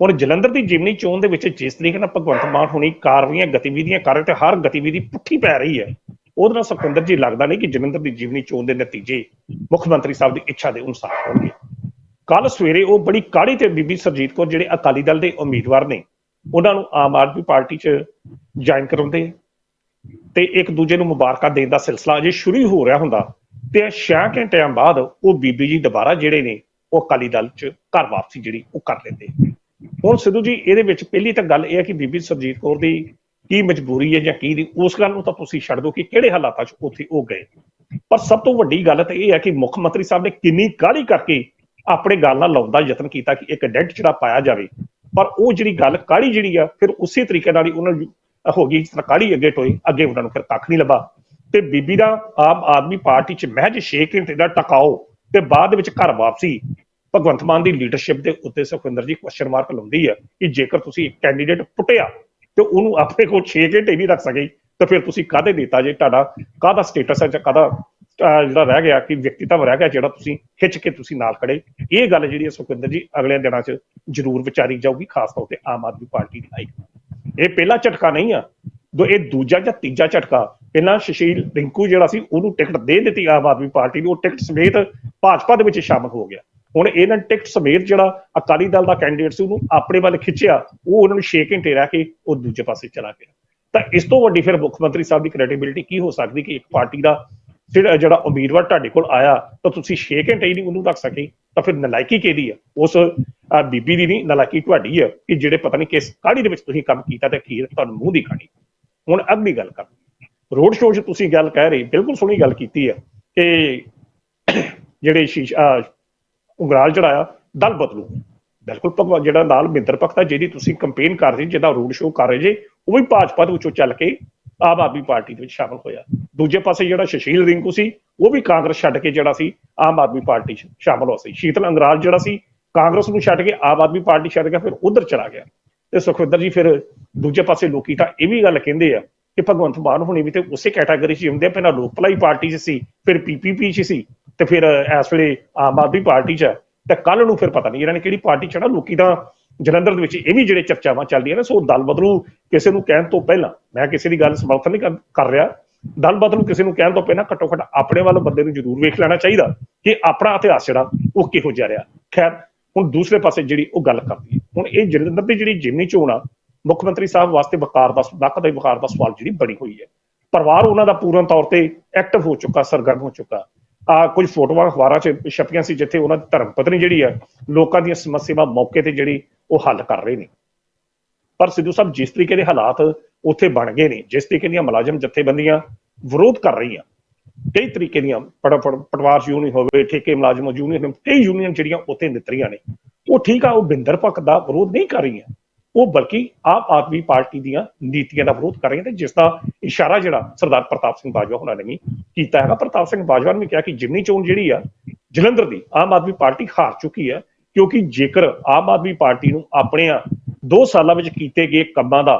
ਹੁਣ ਜਲੰਧਰ ਦੀ ਜਿਮਨੀ ਚੋਣ ਦੇ ਵਿੱਚ ਜਿਸ ਤਰੀਕੇ ਨਾਲ ਭਗਵੰਤ ਮਾਨ ਹੁਣੀ ਕਾਰਵਾਈਆਂ ਗਤੀਵਿਧੀਆਂ ਕਰ ਰਹੇ ਤੇ ਹਰ ਗਤੀਵਿਧੀ ਪੁੱਠੀ ਪੈ ਰਹੀ ਹੈ, ਉਹਦੇ ਨਾਲ ਸੁਖਵਿੰਦਰ ਜੀ ਲੱਗਦਾ ਨਹੀਂ ਕਿ ਜਲੰਧਰ ਦੀ ਜਿਮਨੀ ਚੋਣ ਦੇ ਨਤੀਜੇ ਮੁੱਖ ਮੰਤਰੀ ਸਾਹਿਬ ਦੀ ਇੱਛਾ ਦੇ ਅਨੁਸਾਰ ਹੋਣਗੇ ਕੱਲ ਸਵੇਰੇ ਉਹ ਬੜੀ ਕਾਹਲੀ ਤੇ ਬੀਬੀ ਸਰਜੀਤ ਕੌਰ ਜਿਹੜੇ ਅਕਾਲੀ ਦਲ ਦੇ ਉਮੀਦਵਾਰ ਨੇ, ਉਹਨਾਂ ਨੂੰ ਆਮ ਆਦਮੀ ਪਾਰਟੀ 'ਚ ਜੁਆਇਨ ਕਰਾਉਂਦੇ ਆ। ਤੇ ਇੱਕ ਦੂਜੇ ਨੂੰ ਮੁਬਾਰਕਾਂ ਦੇਣ ਦਾ ਸਿਲਸਿਲਾ ਅਜੇ ਸ਼ੁਰੂ ਹੀ ਹੋ ਰਿਹਾ ਹੁੰਦਾ ਤੇ 6 ਘੰਟਿਆਂ ਬਾਅਦ ਉਹ ਬੀਬੀ ਜੀ ਦੁਬਾਰਾ ਜਿਹੜੇ ਨੇ ਉਹ ਅਕਾਲੀ ਦਲ 'ਚ ਘਰ ਵਾਪਸੀ ਜਿਹੜੀ ਉਹ ਕਰ ਲੈਂਦੇ ਹੁਣ ਸਿੱਧੂ ਜੀ, ਇਹਦੇ ਵਿੱਚ ਪਹਿਲੀ ਤਾਂ ਗੱਲ ਇਹ ਹੈ ਕਿ ਬੀਬੀ ਸਰਜੀਤ ਕੌਰ ਦੀ ਕੀ ਮਜਬੂਰੀ ਹੈ ਜਾਂ ਕੀ ਦੀ ਉਸ ਗੱਲ ਨੂੰ ਤਾਂ ਤੁਸੀਂ ਛੱਡ ਦਿਓ ਕਿ ਕਿਹੜੇ ਹਾਲਾਤਾਂ 'ਚ ਉੱਥੇ ਉਹ ਗਏ। ਪਰ ਸਭ ਤੋਂ ਵੱਡੀ ਗੱਲ ਤਾਂ ਇਹ ਹੈ ਕਿ ਮੁੱਖ ਮੰਤਰੀ ਸਾਹਿਬ ਨੇ ਕਿੰਨੀ ਕਾਹਲੀ ਕਰਕੇ ਆਪਣੇ ਗੱਲ ਨਾਲ ਲਾਉਣ ਦਾ ਯਤਨ ਕੀਤਾ ਕਿ ਇੱਕ ਡੈਂਟ ਜਿਹੜਾ ਪਾਇਆ ਜਾਵੇ। ਪਰ ਉਹ ਜਿਹੜੀ ਗੱਲ ਕਾਹਲੀ ਜਿਹੜੀ ਆ, ਫਿਰ ਉਸੇ ਤਰੀਕੇ ਨਾਲ ਹੀ ਉਹਨਾਂ ਨੂੰ ਹੋ ਗਈ ਜਿਸ ਤਰ੍ਹਾਂ ਕਾਹਲੀ ਅੱਗੇ ਟੋਏ, ਅੱਗੇ ਉਹਨਾਂ ਨੂੰ ਫਿਰ ਕੱਖ ਨਹੀਂ ਲੱਭਾ। ਤੇ ਬੀਬੀ ਦਾ ਆਮ ਆਦਮੀ ਪਾਰਟੀ 'ਚ ਮਹਿਜ 6 ਘੰਟੇ ਦਾ ਟਕਾਓ ਤੇ ਬਾਅਦ ਵਿੱਚ ਘਰ ਵਾਪਸੀ। ਭਗਵੰਤ ਮਾਨ ਦੀ ਲੀਡਰਸ਼ਿਪ ਦੇ ਉੱਤੇ ਸੁਖਵਿੰਦਰ ਜੀ ਕੁਐਸਚਨ ਮਾਰਕ ਲਾਉਂਦੀ ਆ ਕਿ ਜੇਕਰ ਤੁਸੀਂ ਇੱਕ ਕੈਂਡੀਡੇਟ ਪੁੱਟਿਆ ਤੇ ਉਹਨੂੰ ਆਪਣੇ ਕੋਲ 6 ਘੰਟੇ ਵੀ ਰੱਖ ਸਕੇ, ਤਾਂ ਫਿਰ ਤੁਸੀਂ ਕਾਹਦੇ ਦਿੱਤਾ ਜੇ? ਤੁਹਾਡਾ ਕਾਹਦਾ ਸਟੇਟਸ ਹੈ ਜਾਂ ਕਾਹਦਾ ਜਿਹੜਾ ਰਹਿ ਗਿਆ, ਕਿ ਵਿਅਕਤੀਤਵ ਰਹਿ ਗਿਆ ਜਿਹੜਾ ਤੁਸੀਂ ਖਿੱਚ ਕੇ ਤੁਸੀਂ ਨਾਲ ਖੜੇ? ਇਹ ਗੱਲ ਜਿਹੜੀ ਹੈ ਸੁਖਵਿੰਦਰ ਜੀ ਅਗਲੇ ਦਿਨਾਂ 'ਚ ਜ਼ਰੂਰ ਵਿਚਾਰੀ ਜਾਊਗੀ, ਖਾਸ ਤੌਰ ਤੇ ਆਮ ਆਦਮੀ ਪਾਰਟੀ ਦੀ ਹਾਈ ਇਹ ਪਹਿਲਾ ਝਟਕਾ ਨਹੀਂ ਆ। ਦੋ, ਇਹ ਦੂਜਾ ਜਾਂ ਤੀਜਾ ਝਟਕਾ ਪਹਿਲਾਂ ਸ਼ਸ਼ੀਲ ਰਿੰਕੂ ਜਿਹੜਾ ਸੀ, ਉਹਨੂੰ ਟਿਕਟ ਦੇ ਦਿੱਤੀ ਆਮ ਆਦਮੀ ਪਾਰਟੀ ਨੂੰ। ਉਹ ਟਿਕਟ ਸਮੇਤ ਭਾਜਪਾ ਦੇ ਵਿੱਚ ਸ਼ਾਮਲ ਹੋ ਗਿਆ। ਹੁਣ ਇਹਨਾਂ ਟਿਕਟ ਸਮੇਤ ਜਿਹੜਾ ਅਕਾਲੀ ਦਲ ਦਾ ਕੈਂਡੀਡੇਟ ਸੀ ਉਹਨੂੰ ਆਪਣੇ ਵੱਲ ਖਿੱਚਿਆ, ਉਹ ਉਹਨਾਂ ਨੂੰ 6 ਘੰਟੇ ਰਹਿ ਕੇ ਉਹ ਦੂਜੇ ਪਾਸੇ ਚਲਾ ਗਿਆ। ਤਾਂ ਇਸ ਤੋਂ ਵੱਡੀ ਫਿਰ ਮੁੱਖ ਮੰਤਰੀ ਸਾਹਿਬ ਦੀ ਕ੍ਰੈਡੀਬਿਲਿਟੀ ਕੀ ਹੋ ਸਕਦੀ ਕਿ ਇੱਕ ਪਾਰਟੀ ਦਾ ਜਿਹੜਾ ਉਮੀਦਵਾਰ ਤੁਹਾਡੇ ਕੋਲ ਆਇਆ, ਤਾਂ ਤੁਸੀਂ 6 ਘੰਟੇ ਹੀ ਨਹੀਂ ਉਹਨੂੰ ਰੱਖ ਸਕੇ, ਤਾਂ ਫਿਰ ਨਲਾਇਕੀ ਕਿਹਦੀ ਆ? ਉਸ ਬੀਬੀ ਦੀ ਨਹੀਂ, ਨਲਾਇਕੀ ਤੁਹਾਡੀ ਆ, ਕਿ ਜਿਹੜੇ ਪਤਾ ਨਹੀਂ ਕਿਸ ਕਾਹਲੀ ਦੇ ਵਿੱਚ ਤੁਸੀਂ ਕੰਮ ਕੀਤਾ ਤੇ ਅਖੀਰ ਤੁਹਾਨੂੰ ਮੂੰਹ ਦੀ ਖਾਣੀ। ਹੁਣ ਅਗਲੀ ਗੱਲ ਕਰ ਰੋਡ ਸ਼ੋਅ 'ਚ ਤੁਸੀਂ ਗੱਲ ਕਹਿ ਰਹੇ, ਬਿਲਕੁਲ ਸੋਹਣੀ ਗੱਲ ਕੀਤੀ ਆ ਕਿ ਜਿਹੜੇ ਸ਼ੀਸ਼ਾ ਉਂਗਰਾਲ ਚੜਾਇਆ, ਦਲ ਬਦਲੂ। ਬਿਲਕੁਲ ਭਗਵਾਨ ਜਿਹੜਾ ਨਾਲ ਮਿੰਦਰ ਭਗਤ ਜਿਹਦੀ ਤੁਸੀਂ ਕੰਪੇਨ ਕਰ ਰਹੇ ਜਿਹਦਾ ਰੋਡ ਸ਼ੋਅ ਕਰ ਰਹੇ ਜੇ, ਉਹ ਵੀ ਭਾਜਪਾ ਦੇ ਵਿੱਚੋਂ ਚੱਲ ਕੇ ਆਮ ਆਦਮੀ ਪਾਰਟੀ ਦੇ ਵਿੱਚ ਸ਼ਾਮਲ ਹੋਇਆ। ਦੂਜੇ ਪਾਸੇ ਜਿਹੜਾ ਸੁਸ਼ੀਲ ਰਿੰਕੂ ਸੀ, ਉਹ ਵੀ ਕਾਂਗਰਸ ਛੱਡ ਕੇ ਜਿਹੜਾ ਸੀ, ਆਮ ਆਦਮੀ ਪਾਰਟੀ 'ਚ ਸ਼ਾਮਲ ਹੋ ਸੀ। ਸ਼ੀਤਲ ਅੰਗਰਾਲ ਜਿਹੜਾ ਸੀ, ਕਾਂਗਰਸ ਨੂੰ ਛੱਡ ਕੇ ਆਮ ਆਦਮੀ ਪਾਰਟੀ ਛੱਡ ਕੇ ਫਿਰ ਉਧਰ ਚਲਾ ਗਿਆ। ਤੇ ਸੁਖਵਿੰਦਰ ਜੀ ਫਿਰ ਦੂਜੇ ਪਾਸੇ ਲੋਕੀ ਤਾਂ ਇਹ ਵੀ ਗੱਲ ਕਹਿੰਦੇ ਆ ਕਿ ਭਗਵੰਤ ਮਾਨ ਹੁਣੇ ਵੀ ਤੇ ਉਸੇ ਕੈਟਾਗਰੀ 'ਚ ਹੀ ਹੁੰਦੇ ਆ, ਪਹਿਲਾਂ ਲੋਕ ਭਲਾਈ ਪਾਰਟੀ 'ਚ ਸੀ, ਫਿਰ ਪੀਪੀਪੀ 'ਚ ਸੀ। ਤੇ ਫਿਰ ਇਸ ਵੇਲੇ ਆਮ ਆਦਮੀ ਪਾਰਟੀ 'ਚ ਹੈ। ਤੇ ਕੱਲ ਨੂੰ ਫਿਰ ਪਤਾ ਨਹੀਂ ਇਹਨਾਂ ਨੇ ਕਿਹੜੀ ਪਾਰਟੀ ਚੜਾ ਲੋਕੀ ਤਾਂ ਜਲੰਧਰ ਦੇ ਵਿੱਚ ਇਹ ਵੀ ਜਿਹੜੇ ਚਰਚਾਵਾਂ ਚੱਲਦੀਆਂ ਨੇ, ਸੋ ਦਲ ਬਦਲੂ ਕਿਸੇ ਨੂੰ ਕਹਿਣ ਤੋਂ ਪਹਿਲਾਂ, ਮੈਂ ਕਿਸੇ ਦੀ ਗੱਲ ਸਮਰਥਨ ਨਹੀਂ ਕਰ- ਕਰ ਰਿਹਾ। ਦਲ ਬਦਲੂ ਕਿਸੇ ਨੂੰ ਕਹਿਣ ਤੋਂ ਪਹਿਲਾਂ ਘੱਟੋ ਘੱਟ ਆਪਣੇ ਵੱਲ ਬੰਦੇ ਨੂੰ ਜ਼ਰੂਰ ਵੇਖ ਲੈਣਾ ਚਾਹੀਦਾ ਕਿ ਆਪਣਾ ਇਤਿਹਾਸ ਜਿਹੜਾ, ਉਹ ਕਿਹੋ ਜਿਹਾ ਰਿਹਾ। ਖੈਰ, ਹੁਣ ਦੂਸਰੇ ਪਾਸੇ ਜਿਹੜੀ ਉਹ ਗੱਲ ਕਰਦੀ ਹੈ, ਹੁਣ ਇਹ ਜਲੰਧਰ ਦੀ ਜਿਹੜੀ ਜਿਮਨੀ ਚੋਣ ਆ, ਮੁੱਖ ਮੰਤਰੀ ਸਾਹਿਬ ਵਾਸਤੇ ਵਕਾਰ ਦਾ, ਨੱਕ ਦਾ ਵਕਾਰ ਦਾ ਸਵਾਲ ਜਿਹੜੀ ਬਣੀ ਹੋਈ ਹੈ। ਪਰਿਵਾਰ ਉਹਨਾਂ ਦਾ ਪੂਰਨ ਤੌਰ ਤੇ ਐਕਟਿਵ ਹੋ ਚੁੱਕਾ, ਸਰਗਰਮ ਹੋ ਚੁੱਕਾ। ਆ ਕੁਝ ਫੋਟੋਆਂ ਅਖਬਾਰਾਂ 'ਚ ਛਪੀਆਂ ਸੀ ਜਿੱਥੇ ਉਹਨਾਂ ਦੀ ਧਰਮ ਪਤਨੀ ਜਿਹੜੀ ਹੈ ਲੋਕਾਂ ਦੀਆਂ ਸਮੱਸਿਆਵਾਂ ਮੌਕੇ ਤੇ ਜਿਹੜੀ ਉਹ ਹੱਲ ਕਰ ਰਹੇ ਨੇ। ਪਰ ਸਿੱਧੂ ਸਾਹਿਬ ਜਿਸ ਤਰੀਕੇ ਦੇ ਹਾਲਾਤ ਉੱਥੇ ਬਣ ਗਏ ਨੇ, ਜਿਸ ਤਰੀਕੇ ਦੀਆਂ ਮੁਲਾਜ਼ਮ ਜਥੇਬੰਦੀਆਂ ਵਿਰੋਧ ਕਰ ਰਹੀਆਂ, ਕਈ ਤਰੀਕੇ ਦੀਆਂ ਪੜ- ਪਟਵਾਰ ਯੂਨੀਅਨ ਹੋਵੇ, ਠੇਕੇ ਮੁਲਾਜ਼ਮ ਯੂਨੀਅਨ ਕਈ ਯੂਨੀਅਨ ਜਿਹੜੀਆਂ ਉੱਥੇ ਨਿਤਰੀਆਂ ਨੇ, ਉਹ ਠੀਕ ਆ, ਉਹ ਬਿੰਦਰ ਭਗਤ ਦਾ ਵਿਰੋਧ ਨਹੀਂ ਕਰ ਰਹੀਆਂ। ਉਹ ਬਲਕਿ ਆਮ ਆਦਮੀ ਪਾਰਟੀ ਦੀਆਂ ਨੀਤੀਆਂ ਦਾ ਵਿਰੋਧ ਕਰ ਰਹੀਆਂ ਨੇ, ਜਿਸ ਦਾ ਇਸ਼ਾਰਾ ਜਿਹੜਾ ਸਰਦਾਰ ਪ੍ਰਤਾਪ ਸਿੰਘ ਬਾਜਵਾ ਉਹਨਾਂ ਨੇ ਵੀ ਕੀਤਾ ਹੈਗਾ। ਪ੍ਰਤਾਪ ਸਿੰਘ ਬਾਜਵਾ ਨੇ ਵੀ ਕਿਹਾ ਕਿ ਜਿਮਨੀ ਚੋਣ ਜਿਹੜੀ ਆ, ਜਲੰਧਰ ਦੀ ਆਮ ਆਦਮੀ ਪਾਰਟੀ ਹਾਰ ਚੁੱਕੀ ਹੈ, ਕਿਉਂਕਿ ਜੇਕਰ ਆਮ ਆਦਮੀ ਪਾਰਟੀ ਨੂੰ ਆਪਣੇ ਆ 2 ਸਾਲਾਂ ਵਿੱਚ ਕੀਤੇ ਗਏ ਕੰਮਾਂ ਦਾ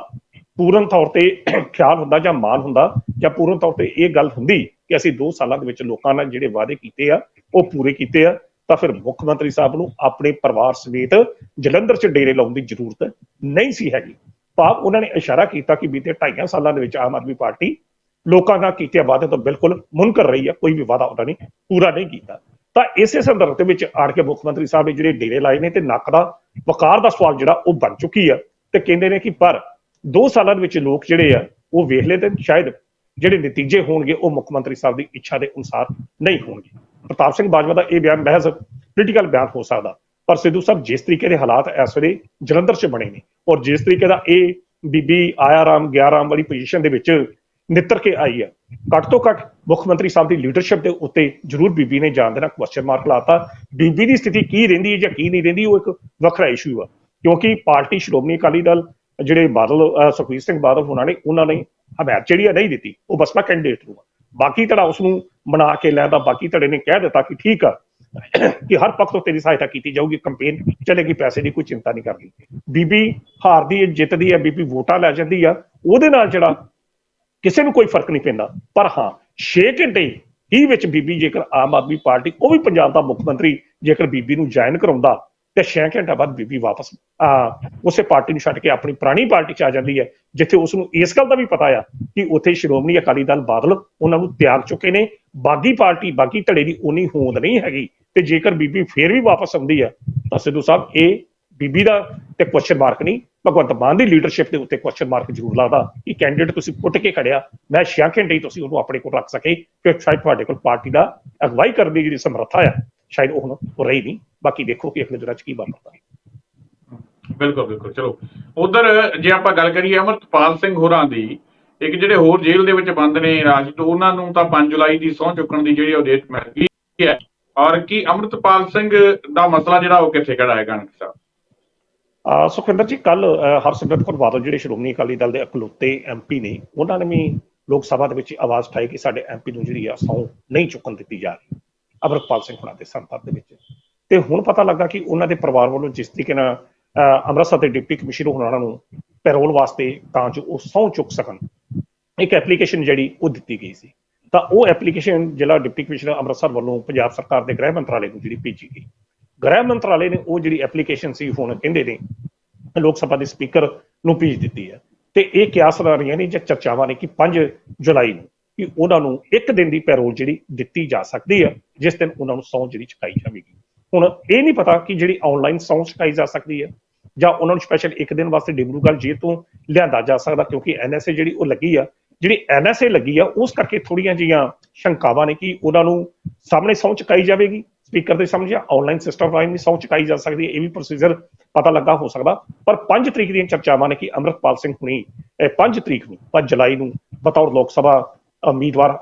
ਪੂਰਨ ਤੌਰ ਤੇ ਖਿਆਲ ਹੁੰਦਾ ਜਾਂ ਮਾਨ ਹੁੰਦਾ, ਜਾਂ ਪੂਰਨ ਤੌਰ ਤੇ ਇਹ ਗੱਲ ਹੁੰਦੀ ਕਿ ਅਸੀਂ 2 ਸਾਲਾਂ ਦੇ ਵਿੱਚ ਲੋਕਾਂ ਨਾਲ ਜਿਹੜੇ ਵਾਅਦੇ ਕੀਤੇ ਆ, ਉਹ ਪੂਰੇ ਕੀਤੇ ਆ ਤਾਂ ਫਿਰ ਮੁੱਖ ਮੰਤਰੀ ਸਾਹਿਬ ਨੂੰ ਆਪਣੇ ਪਰਿਵਾਰ ਸਮੇਤ ਜਲੰਧਰ 'ਚ ਡੇਰੇ ਲਾਉਣ ਦੀ ਜ਼ਰੂਰਤ ਨਹੀਂ ਸੀ ਹੈਗੀ। ਭਾਵ ਉਹਨਾਂ ਨੇ ਇਸ਼ਾਰਾ ਕੀਤਾ ਕਿ ਬੀਤੇ 2.5 ਸਾਲਾਂ ਦੇ ਵਿੱਚ ਆਮ ਆਦਮੀ ਪਾਰਟੀ ਲੋਕਾਂ ਨਾਲ ਕੀਤੇ ਵਾਅਦੇ ਤੋਂ ਬਿਲਕੁਲ ਮੁਨਕਰ ਰਹੀ ਹੈ, ਕੋਈ ਵੀ ਵਾਅਦਾ ਉਹਨਾਂ ਨੇ ਪੂਰਾ ਨਹੀਂ ਕੀਤਾ। ਤਾਂ ਇਸੇ ਸੰਦਰਭ ਦੇ ਵਿੱਚ ਆੜ ਕੇ ਮੁੱਖ ਮੰਤਰੀ ਸਾਹਿਬ ਨੇ ਜਿਹੜੇ ਡੇਰੇ ਲਾਏ ਨੇ ਤੇ ਨੱਕ ਦਾ ਵਕਾਰ ਦਾ ਸਵਾਲ ਜਿਹੜਾ ਉਹ ਬਣ ਚੁੱਕੀ ਆ ਤੇ ਕਹਿੰਦੇ ਨੇ ਕਿ ਪਰ 2 ਸਾਲਾਂ ਦੇ ਵਿੱਚ ਲੋਕ ਜਿਹੜੇ ਆ, ਉਹ ਵੇਖ ਲਏ ਤੇ ਸ਼ਾਇਦ ਜਿਹੜੇ ਨਤੀਜੇ ਹੋਣਗੇ ਉਹ ਮੁੱਖ ਮੰਤਰੀ ਸਾਹਿਬ ਦੀ ਇੱਛਾ ਦੇ ਅਨੁਸਾਰ ਨਹੀਂ ਹੋਣਗੇ। ਪ੍ਰਤਾਪ ਸਿੰਘ ਬਾਜਵਾ ਦਾ ਇਹ ਬਿਆਨ ਮਹਿਜ਼ ਪੋਲੀਟੀਕਲ ਬਿਆਨ ਹੋ ਸਕਦਾ। ਪਰ ਸਿੱਧੂ ਸਾਹਿਬ ਜਿਸ ਤਰੀਕੇ ਦੇ ਹਾਲਾਤ ਇਸ ਵੇਲੇ ਜਲੰਧਰ 'ਚ ਬਣੇ ਨੇ ਔਰ ਜਿਸ ਤਰੀਕੇ ਦਾ ਇਹ ਬੀਬੀ ਆਇਆ ਰਾਮ ਗਿਆ ਰਾਮ ਵਾਲੀ ਪੋਜੀਸ਼ਨ ਦੇ ਵਿੱਚ ਨਿੱਤਰ ਕੇ ਆਈ ਹੈ, ਘੱਟ ਤੋਂ ਘੱਟ ਮੁੱਖ ਮੰਤਰੀ ਸਾਹਿਬ ਦੀ ਲੀਡਰਸ਼ਿਪ ਦੇ ਉੱਤੇ ਜ਼ਰੂਰ ਬੀਬੀ ਨੇ ਜਾਣ ਦੇਣਾ ਕੁਐਸਚਨ ਮਾਰਕ ਲਾਤਾ। ਬੀਬੀ ਦੀ ਸਥਿਤੀ ਕੀ ਰਹਿੰਦੀ ਹੈ ਜਾਂ ਕੀ ਨਹੀਂ ਰਹਿੰਦੀ ਉਹ ਇੱਕ ਵੱਖਰਾ ਇਸ਼ੂ ਆ। ਕਿਉਂਕਿ ਪਾਰਟੀ ਸ਼੍ਰੋਮਣੀ ਅਕਾਲੀ ਦਲ ਜਿਹੜੇ ਬਾਦਲ, ਅਹ ਸੁਖਬੀਰ ਸਿੰਘ ਬਾਦਲ ਹੋਣਾ ਨੇ, ਉਹਨਾਂ ਨੇ ਹਮਾਇਤ ਜਿਹੜੀ ਆ ਨਹੀਂ ਦਿੱਤੀ, ਉਹ ਬਸਪਾ ਕੈਂਡੀਡੇਟ ਨੂੰ ਆ। ਬਾਕੀ ਧੜਾ ਉਸ ਨੂੰ ਬਣਾ ਕੇ ਲੈਂਦਾ ਬਾਕੀ ਧੜੇ ਨੇ ਕਹਿ ਦਿੱਤਾ ਕਿ ਠੀਕ ਆ, ਕਿ ਹਰ ਪੱਖ ਤੋਂ ਤੇਰੀ ਸਹਾਇਤਾ ਕੀਤੀ ਜਾਊਗੀ ਕੰਪੇਨ ਚੱਲੇਗੀ, ਪੈਸੇ ਦੀ ਕੋਈ ਚਿੰਤਾ ਨਹੀਂ ਕਰਨੀ। ਬੀਬੀ ਹਾਰਦੀ ਹੈ ਜਿੱਤਦੀ ਹੈ ਬੀਬੀ ਵੋਟਾਂ ਲੈ ਜਾਂਦੀ ਆ, ਉਹਦੇ ਨਾਲ ਜਿਹੜਾ ਕਿਸੇ ਨੂੰ ਕੋਈ ਫ਼ਰਕ ਨਹੀਂ ਪੈਂਦਾ। ਪਰ ਹਾਂ 6 ਘੰਟੇ ਹੀ ਵਿੱਚ ਬੀਬੀ ਜੇਕਰ ਆਮ ਆਦਮੀ ਪਾਰਟੀ, ਉਹ ਵੀ ਪੰਜਾਬ ਦਾ ਮੁੱਖ ਮੰਤਰੀ ਜੇਕਰ ਬੀਬੀ ਨੂੰ ਜੁਆਇਨ ਕਰਾਉਂਦਾ ਤੇ 6 ਘੰਟਾ ਬਾਅਦ ਬੀਬੀ ਵਾਪਸ, ਆ, ਉਸੇ ਪਾਰਟੀ ਨੂੰ ਛੱਡ ਕੇ ਆਪਣੀ ਪੁਰਾਣੀ ਪਾਰਟੀ 'ਚ ਆ ਜਾਂਦੀ ਹੈ, ਜਿੱਥੇ ਉਸ ਨੂੰ ਇਸ ਗੱਲ ਦਾ ਵੀ ਪਤਾ ਆ ਕਿ ਉੱਥੇ ਸ਼੍ਰੋਮਣੀ ਅਕਾਲੀ ਦਲ ਬਾਦਲ ਉਹਨਾਂ ਨੂੰ ਤਿਆਗ ਚੁੱਕੇ ਨੇ, ਬਾਗੀ ਪਾਰਟੀ, ਬਾਗੀ ਧੜੇ ਦੀ ਉਨੀ ਹੋਂਦ ਨਹੀਂ ਹੈਗੀ, ਤੇ ਜੇਕਰ ਬੀਬੀ ਫੇਰ ਵੀ ਵਾਪਸ ਆਉਂਦੀ ਹੈ ਤਾਂ ਸਿੱਧੂ ਸਾਹਿਬ ਇਹ ਬੀਬੀ ਦਾ ਤੇ ਕੁਐਸਚਨ ਮਾਰਕ ਨਹੀਂ, ਭਗਵੰਤ ਮਾਨ ਦੀ ਲੀਡਰਸ਼ਿਪ ਦੇ ਉੱਤੇ ਕੁਐਸਚਨ ਮਾਰਕ ਜ਼ਰੂਰ ਲੱਗਦਾ ਕਿ ਕੈਂਡੀਡੇਟ ਤੁਸੀਂ ਪੁੱਟ ਕੇ ਖੜਿਆ, ਮੈਂ 6 ਘੰਟੇ ਹੀ ਤੁਸੀਂ ਉਹਨੂੰ ਆਪਣੇ ਕੋਲ ਰੱਖ ਸਕੇ, ਕਿ ਸ਼ਾਇਦ ਤੁਹਾਡੇ ਕੋਲ ਪਾਰਟੀ ਦਾ ਅਗਵਾਈ ਕਰਨ ਦੀ ਜਿਹੜੀ ਸਮਰੱਥਾ ਆ ਸ਼ਾਇਦ ਉਹ ਹੁਣ ਉਹ ਰਹੀ ਨਹੀਂ ਬਾਕੀ ਦੇਖੋ ਕਿ ਅਗਲੇ ਦਿਨਾਂ 'ਚ ਕੀ ਬਣਦਾ। ਬਿਲਕੁਲ ਬਿਲਕੁਲ ਚਲੋ। ਉਧਰ ਜੇ ਆਪਾਂ ਗੱਲ ਕਰੀਏ ਅਮਰਤਪਾਲ ਸਿੰਘ ਹੋਰਾਂ ਦੀ ਇੱਕ ਜਿਹੜੇ ਹੋਰ ਜੇਲ੍ਹ ਦੇ ਵਿੱਚ ਬੰਦ ਨੇ ਰਾਜਟ ਉਹਨਾਂ ਨੂੰ ਤਾਂ 5 ਜੁਲਾਈ ਦੀ ਸਹੁੰ ਚੁੱਕਣ ਦੀ ਜਿਹੜੀ ਉਹ ਡੇਟ ਮਿਲ ਗਈ ਹੈ। ਔਰ ਕੀ ਅਮਰਤਪਾਲ ਸਿੰਘ ਦਾ ਮਸਲਾ ਜਿਹੜਾ ਉਹ ਕਿੱਥੇ ਖੜਾ ਹੈ ਗਣਕ ਸਾਹਿਬ? ਆ ਸੁਖਵਿੰਦਰ ਜੀ ਕੱਲ ਹਰਸਿਮਰਤ ਕੌਰ ਬਾਦਲ ਜਿਹੜੇ ਸ਼੍ਰੋਮਣੀ ਅਕਾਲੀ ਦਲ ਦੇ ਇਕਲੌਤੇ ਐਮਪੀ ਨੇ ਉਹਨਾਂ ਨੇ ਵੀ ਲੋਕ ਸਭਾ ਦੇ ਵਿੱਚ ਆਵਾਜ਼ ਉਠਾਈ ਕਿ ਸਾਡੇ ਐਮਪੀ ਨੂੰ ਜਿਹੜੀ ਆ ਸਹੁੰ ਨਹੀਂ ਚੁੱਕਣ ਦਿੱਤੀ ਜਾ ਰਹੀ। ਅਮਰਪਾਲ ਸਿੰਘ ਹੁਣਾਂ ਦੇ ਸੰਪਰਕ ਦੇ ਵਿੱਚ। ਤੇ ਹੁਣ ਪਤਾ ਲੱਗਾ ਕਿ ਉਹਨਾਂ ਦੇ ਪਰਿਵਾਰ ਵੱਲੋਂ ਜਿਸ ਤਰੀਕੇ ਨਾਲ ਅੰਮ੍ਰਿਤਸਰ ਦੇ ਡਿਪਟੀ ਕਮਿਸ਼ਨਰ ਹੁਣਾਂ ਨੂੰ ਪੈਰੋਲ ਵਾਸਤੇ ਤਾਂ ਜੋ ਉਹ ਸਹੁੰ ਚੁੱਕ ਸਕਣ, ਇੱਕ ਐਪਲੀਕੇਸ਼ਨ ਜਿਹੜੀ ਉਹ ਦਿੱਤੀ ਗਈ ਸੀ। ਤਾਂ ਉਹ ਐਪਲੀਕੇਸ਼ਨ ਜ਼ਿਲ੍ਹਾ ਡਿਪਟੀ ਕਮਿਸ਼ਨਰ ਅੰਮ੍ਰਿਤਸਰ ਵੱਲੋਂ ਪੰਜਾਬ ਸਰਕਾਰ ਦੇ ਗ੍ਰਹਿ ਮੰਤਰਾਲੇ ਨੂੰ ਜਿਹੜੀ ਭੇਜੀ ਗਈ। ਗ੍ਰਹਿ ਮੰਤਰਾਲੇ ਨੇ ਉਹ ਜਿਹੜੀ ਐਪਲੀਕੇਸ਼ਨ ਸੀ, ਹੁਣ ਕਹਿੰਦੇ ਨੇ ਲੋਕ ਸਭਾ ਦੇ ਸਪੀਕਰ ਨੂੰ ਭੇਜ ਦਿੱਤੀ ਹੈ। ਤੇ ਇਹ ਕਿਆਸ ਲਾ ਰਹੀਆਂ ਨੇ ਜਾਂ ਚਰਚਾਵਾਂ ਨੇ ਕਿ 5 ਜੁਲਾਈ ਨੂੰ ਕਿ ਉਹਨਾਂ ਨੂੰ ਇੱਕ ਦਿਨ ਦੀ ਪੈਰੋਲ ਜਿਹੜੀ ਦਿੱਤੀ ਜਾ ਸਕਦੀ ਹੈ ਜਿਸ ਦਿਨ ਉਹਨਾਂ ਨੂੰ ਸਹੁੰ ਜਿਹੜੀ ਚੁਕਾਈ ਜਾਵੇਗੀ। ਹੁਣ ਇਹ ਨਹੀਂ ਪਤਾ ਕਿ ਜਿਹੜੀ ਆਨਲਾਈਨ ਸਹੁੰ ਚੁਕਾਈ ਜਾ ਸਕਦੀ ਹੈ ਜਾਂ ਉਹਨਾਂ ਨੂੰ ਸਪੈਸ਼ਲ ਇੱਕ ਦਿਨ ਵਾਸਤੇ ਡਿਬਰੂਗੜ੍ਹ ਜੇਲ੍ਹ ਤੋਂ ਲਿਆਂਦਾ ਜਾ ਸਕਦਾ, ਕਿਉਂਕਿ ਐਨਐਸਏ ਜਿਹੜੀ ਉਹ ਲੱਗੀ ਆ, ਜਿਹੜੀ ਐਨਐਸਏ ਲੱਗੀ ਆ, ਉਸ ਕਰਕੇ ਥੋੜੀਆਂ ਜੀਆਂ ਸ਼ੰਕਾਵਾਂ ਨੇ ਕਿ ਉਹਨਾਂ ਨੂੰ ਸਾਹਮਣੇ ਸਹੁੰ ਚੁਕਾਈ ਜਾਵੇਗੀ। ਸਪੀਕਰ ਦੇ ਸਾਹਮਣੇ ਜਾਂ ਆਨਲਾਈਨ ਸਿਸਟਮ ਰਾਹੀਂ ਵੀ ਸਹੁੰ ਚੁਕਾਈ ਜਾ ਸਕਦੀ ਹੈ ਇਹ ਵੀ ਪ੍ਰੋਸੀਜਰ ਪਤਾ ਲੱਗਾ ਹੋ ਸਕਦਾ। ਪਰ 5 ਤਰੀਕ ਦੀਆਂ ਚਰਚਾਵਾਂ ਨੇ ਕਿ ਅੰਮ੍ਰਿਤਪਾਲ ਸਿੰਘ ਹੁਣੀ 5 ਤਰੀਕ ਨੂੰ 5 ਜੁਲਾਈ ਨੂੰ ਬਤੌਰ ਲੋਕ ਸਭਾ ਉਮੀਦਵਾਰ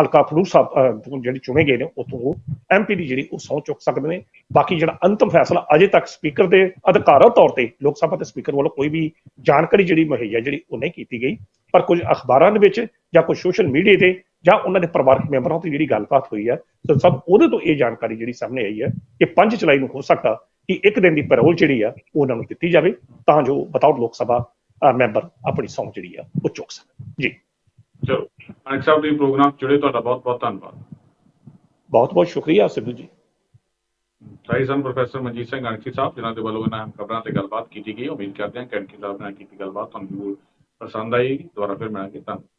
ਹਲਕਾ ਫਲੂ ਸਾਹਿਬ ਜਿਹੜੇ ਚੁਣੇ ਗਏ ਨੇ ਉਤੋਂ ਐਮਪੀ ਦੀ ਜਿਹੜੀ ਉਹ ਸਹੁੰ ਚੁੱਕ ਸਕਦੇ ਨੇ। ਬਾਕੀ ਜਿਹੜਾ ਅੰਤਮ ਫੈਸਲਾ ਅਜੇ ਤੱਕ ਸਪੀਕਰ ਦੇ ਅਧਿਕਾਰਤ ਤੌਰ ਤੇ ਲੋਕ ਸਭਾ ਦੇ ਸਪੀਕਰ ਵੱਲੋਂ ਕੋਈ ਵੀ ਜਾਣਕਾਰੀ ਜਿਹੜੀ ਮੁਹੱਈਆ ਜਿਹੜੀ ਉਹ ਨਹੀਂ ਕੀਤੀ ਗਈ। ਪਰ ਕੁਝ ਅਖਬਾਰਾਂ ਦੇ ਵਿੱਚ ਜਾਂ ਕੁਝ ਸੋਸ਼ਲ ਮੀਡੀਆ ਤੇ ਜਾਂ ਉਹਨਾਂ ਦੇ ਪਰਿਵਾਰਕ ਮੈਂਬਰਾਂ ਤੋਂ ਜਿਹੜੀ ਗੱਲਬਾਤ ਹੋਈ ਹੈ, ਤਾਂ ਸਭ ਉਹਦੇ ਤੋਂ ਇਹ ਜਾਣਕਾਰੀ ਜਿਹੜੀ ਸਾਹਮਣੇ ਆਈ ਹੈ ਕਿ 5 ਜੁਲਾਈ ਨੂੰ ਹੋ ਸਕਦਾ ਕਿ ਇੱਕ ਦਿਨ ਦੀ ਪੈਰੋਲ ਜਿਹੜੀ ਆ ਉਹ ਉਹਨਾਂ ਨੂੰ ਦਿੱਤੀ ਜਾਵੇ, ਤਾਂ ਜੋ ਬਤੌਰ ਲੋਕ ਸਭਾ ਮੈਂਬਰ ਆਪਣੀ ਸਹੁੰ ਜਿਹੜੀ ਆ ਉਹ ਚੁੱਕ ਸਕਣ। ਜੀ। ਚਲੋ ਅਨਕ ਸਾਹਿਬ ਦੀ ਪ੍ਰੋਗਰਾਮ ਜੁੜੇ ਤੁਹਾਡਾ ਬਹੁਤ ਬਹੁਤ ਧੰਨਵਾਦ। ਬਹੁਤ ਬਹੁਤ ਸ਼ੁਕਰੀਆ ਸਿੱਧੂ ਜੀ। ਸਾਈ ਸਨ ਪ੍ਰੋਫੈਸਰ ਮਨਜੀਤ ਸਿੰਘ ਅਣਖੀ ਸਾਹਿਬ ਜਿਨ੍ਹਾਂ ਦੇ ਵੱਲੋਂ ਇਹਨਾਂ ਖਬਰਾਂ ਤੇ ਗੱਲਬਾਤ ਕੀਤੀ ਗਈ। ਉਮੀਦ ਕਰਦੇ ਹਾਂ ਕਿ ਅਣਖੀ ਸਾਹਿਬ ਨਾਲ ਕੀਤੀ ਗੱਲਬਾਤ ਤੁਹਾਨੂੰ ਜ਼ਰੂਰ ਪਸੰਦ ਆਏਗੀ। ਦੁਬਾਰਾ ਫਿਰ ਮਿਲਾਂਗੇ। ਧੰਨਵਾਦ।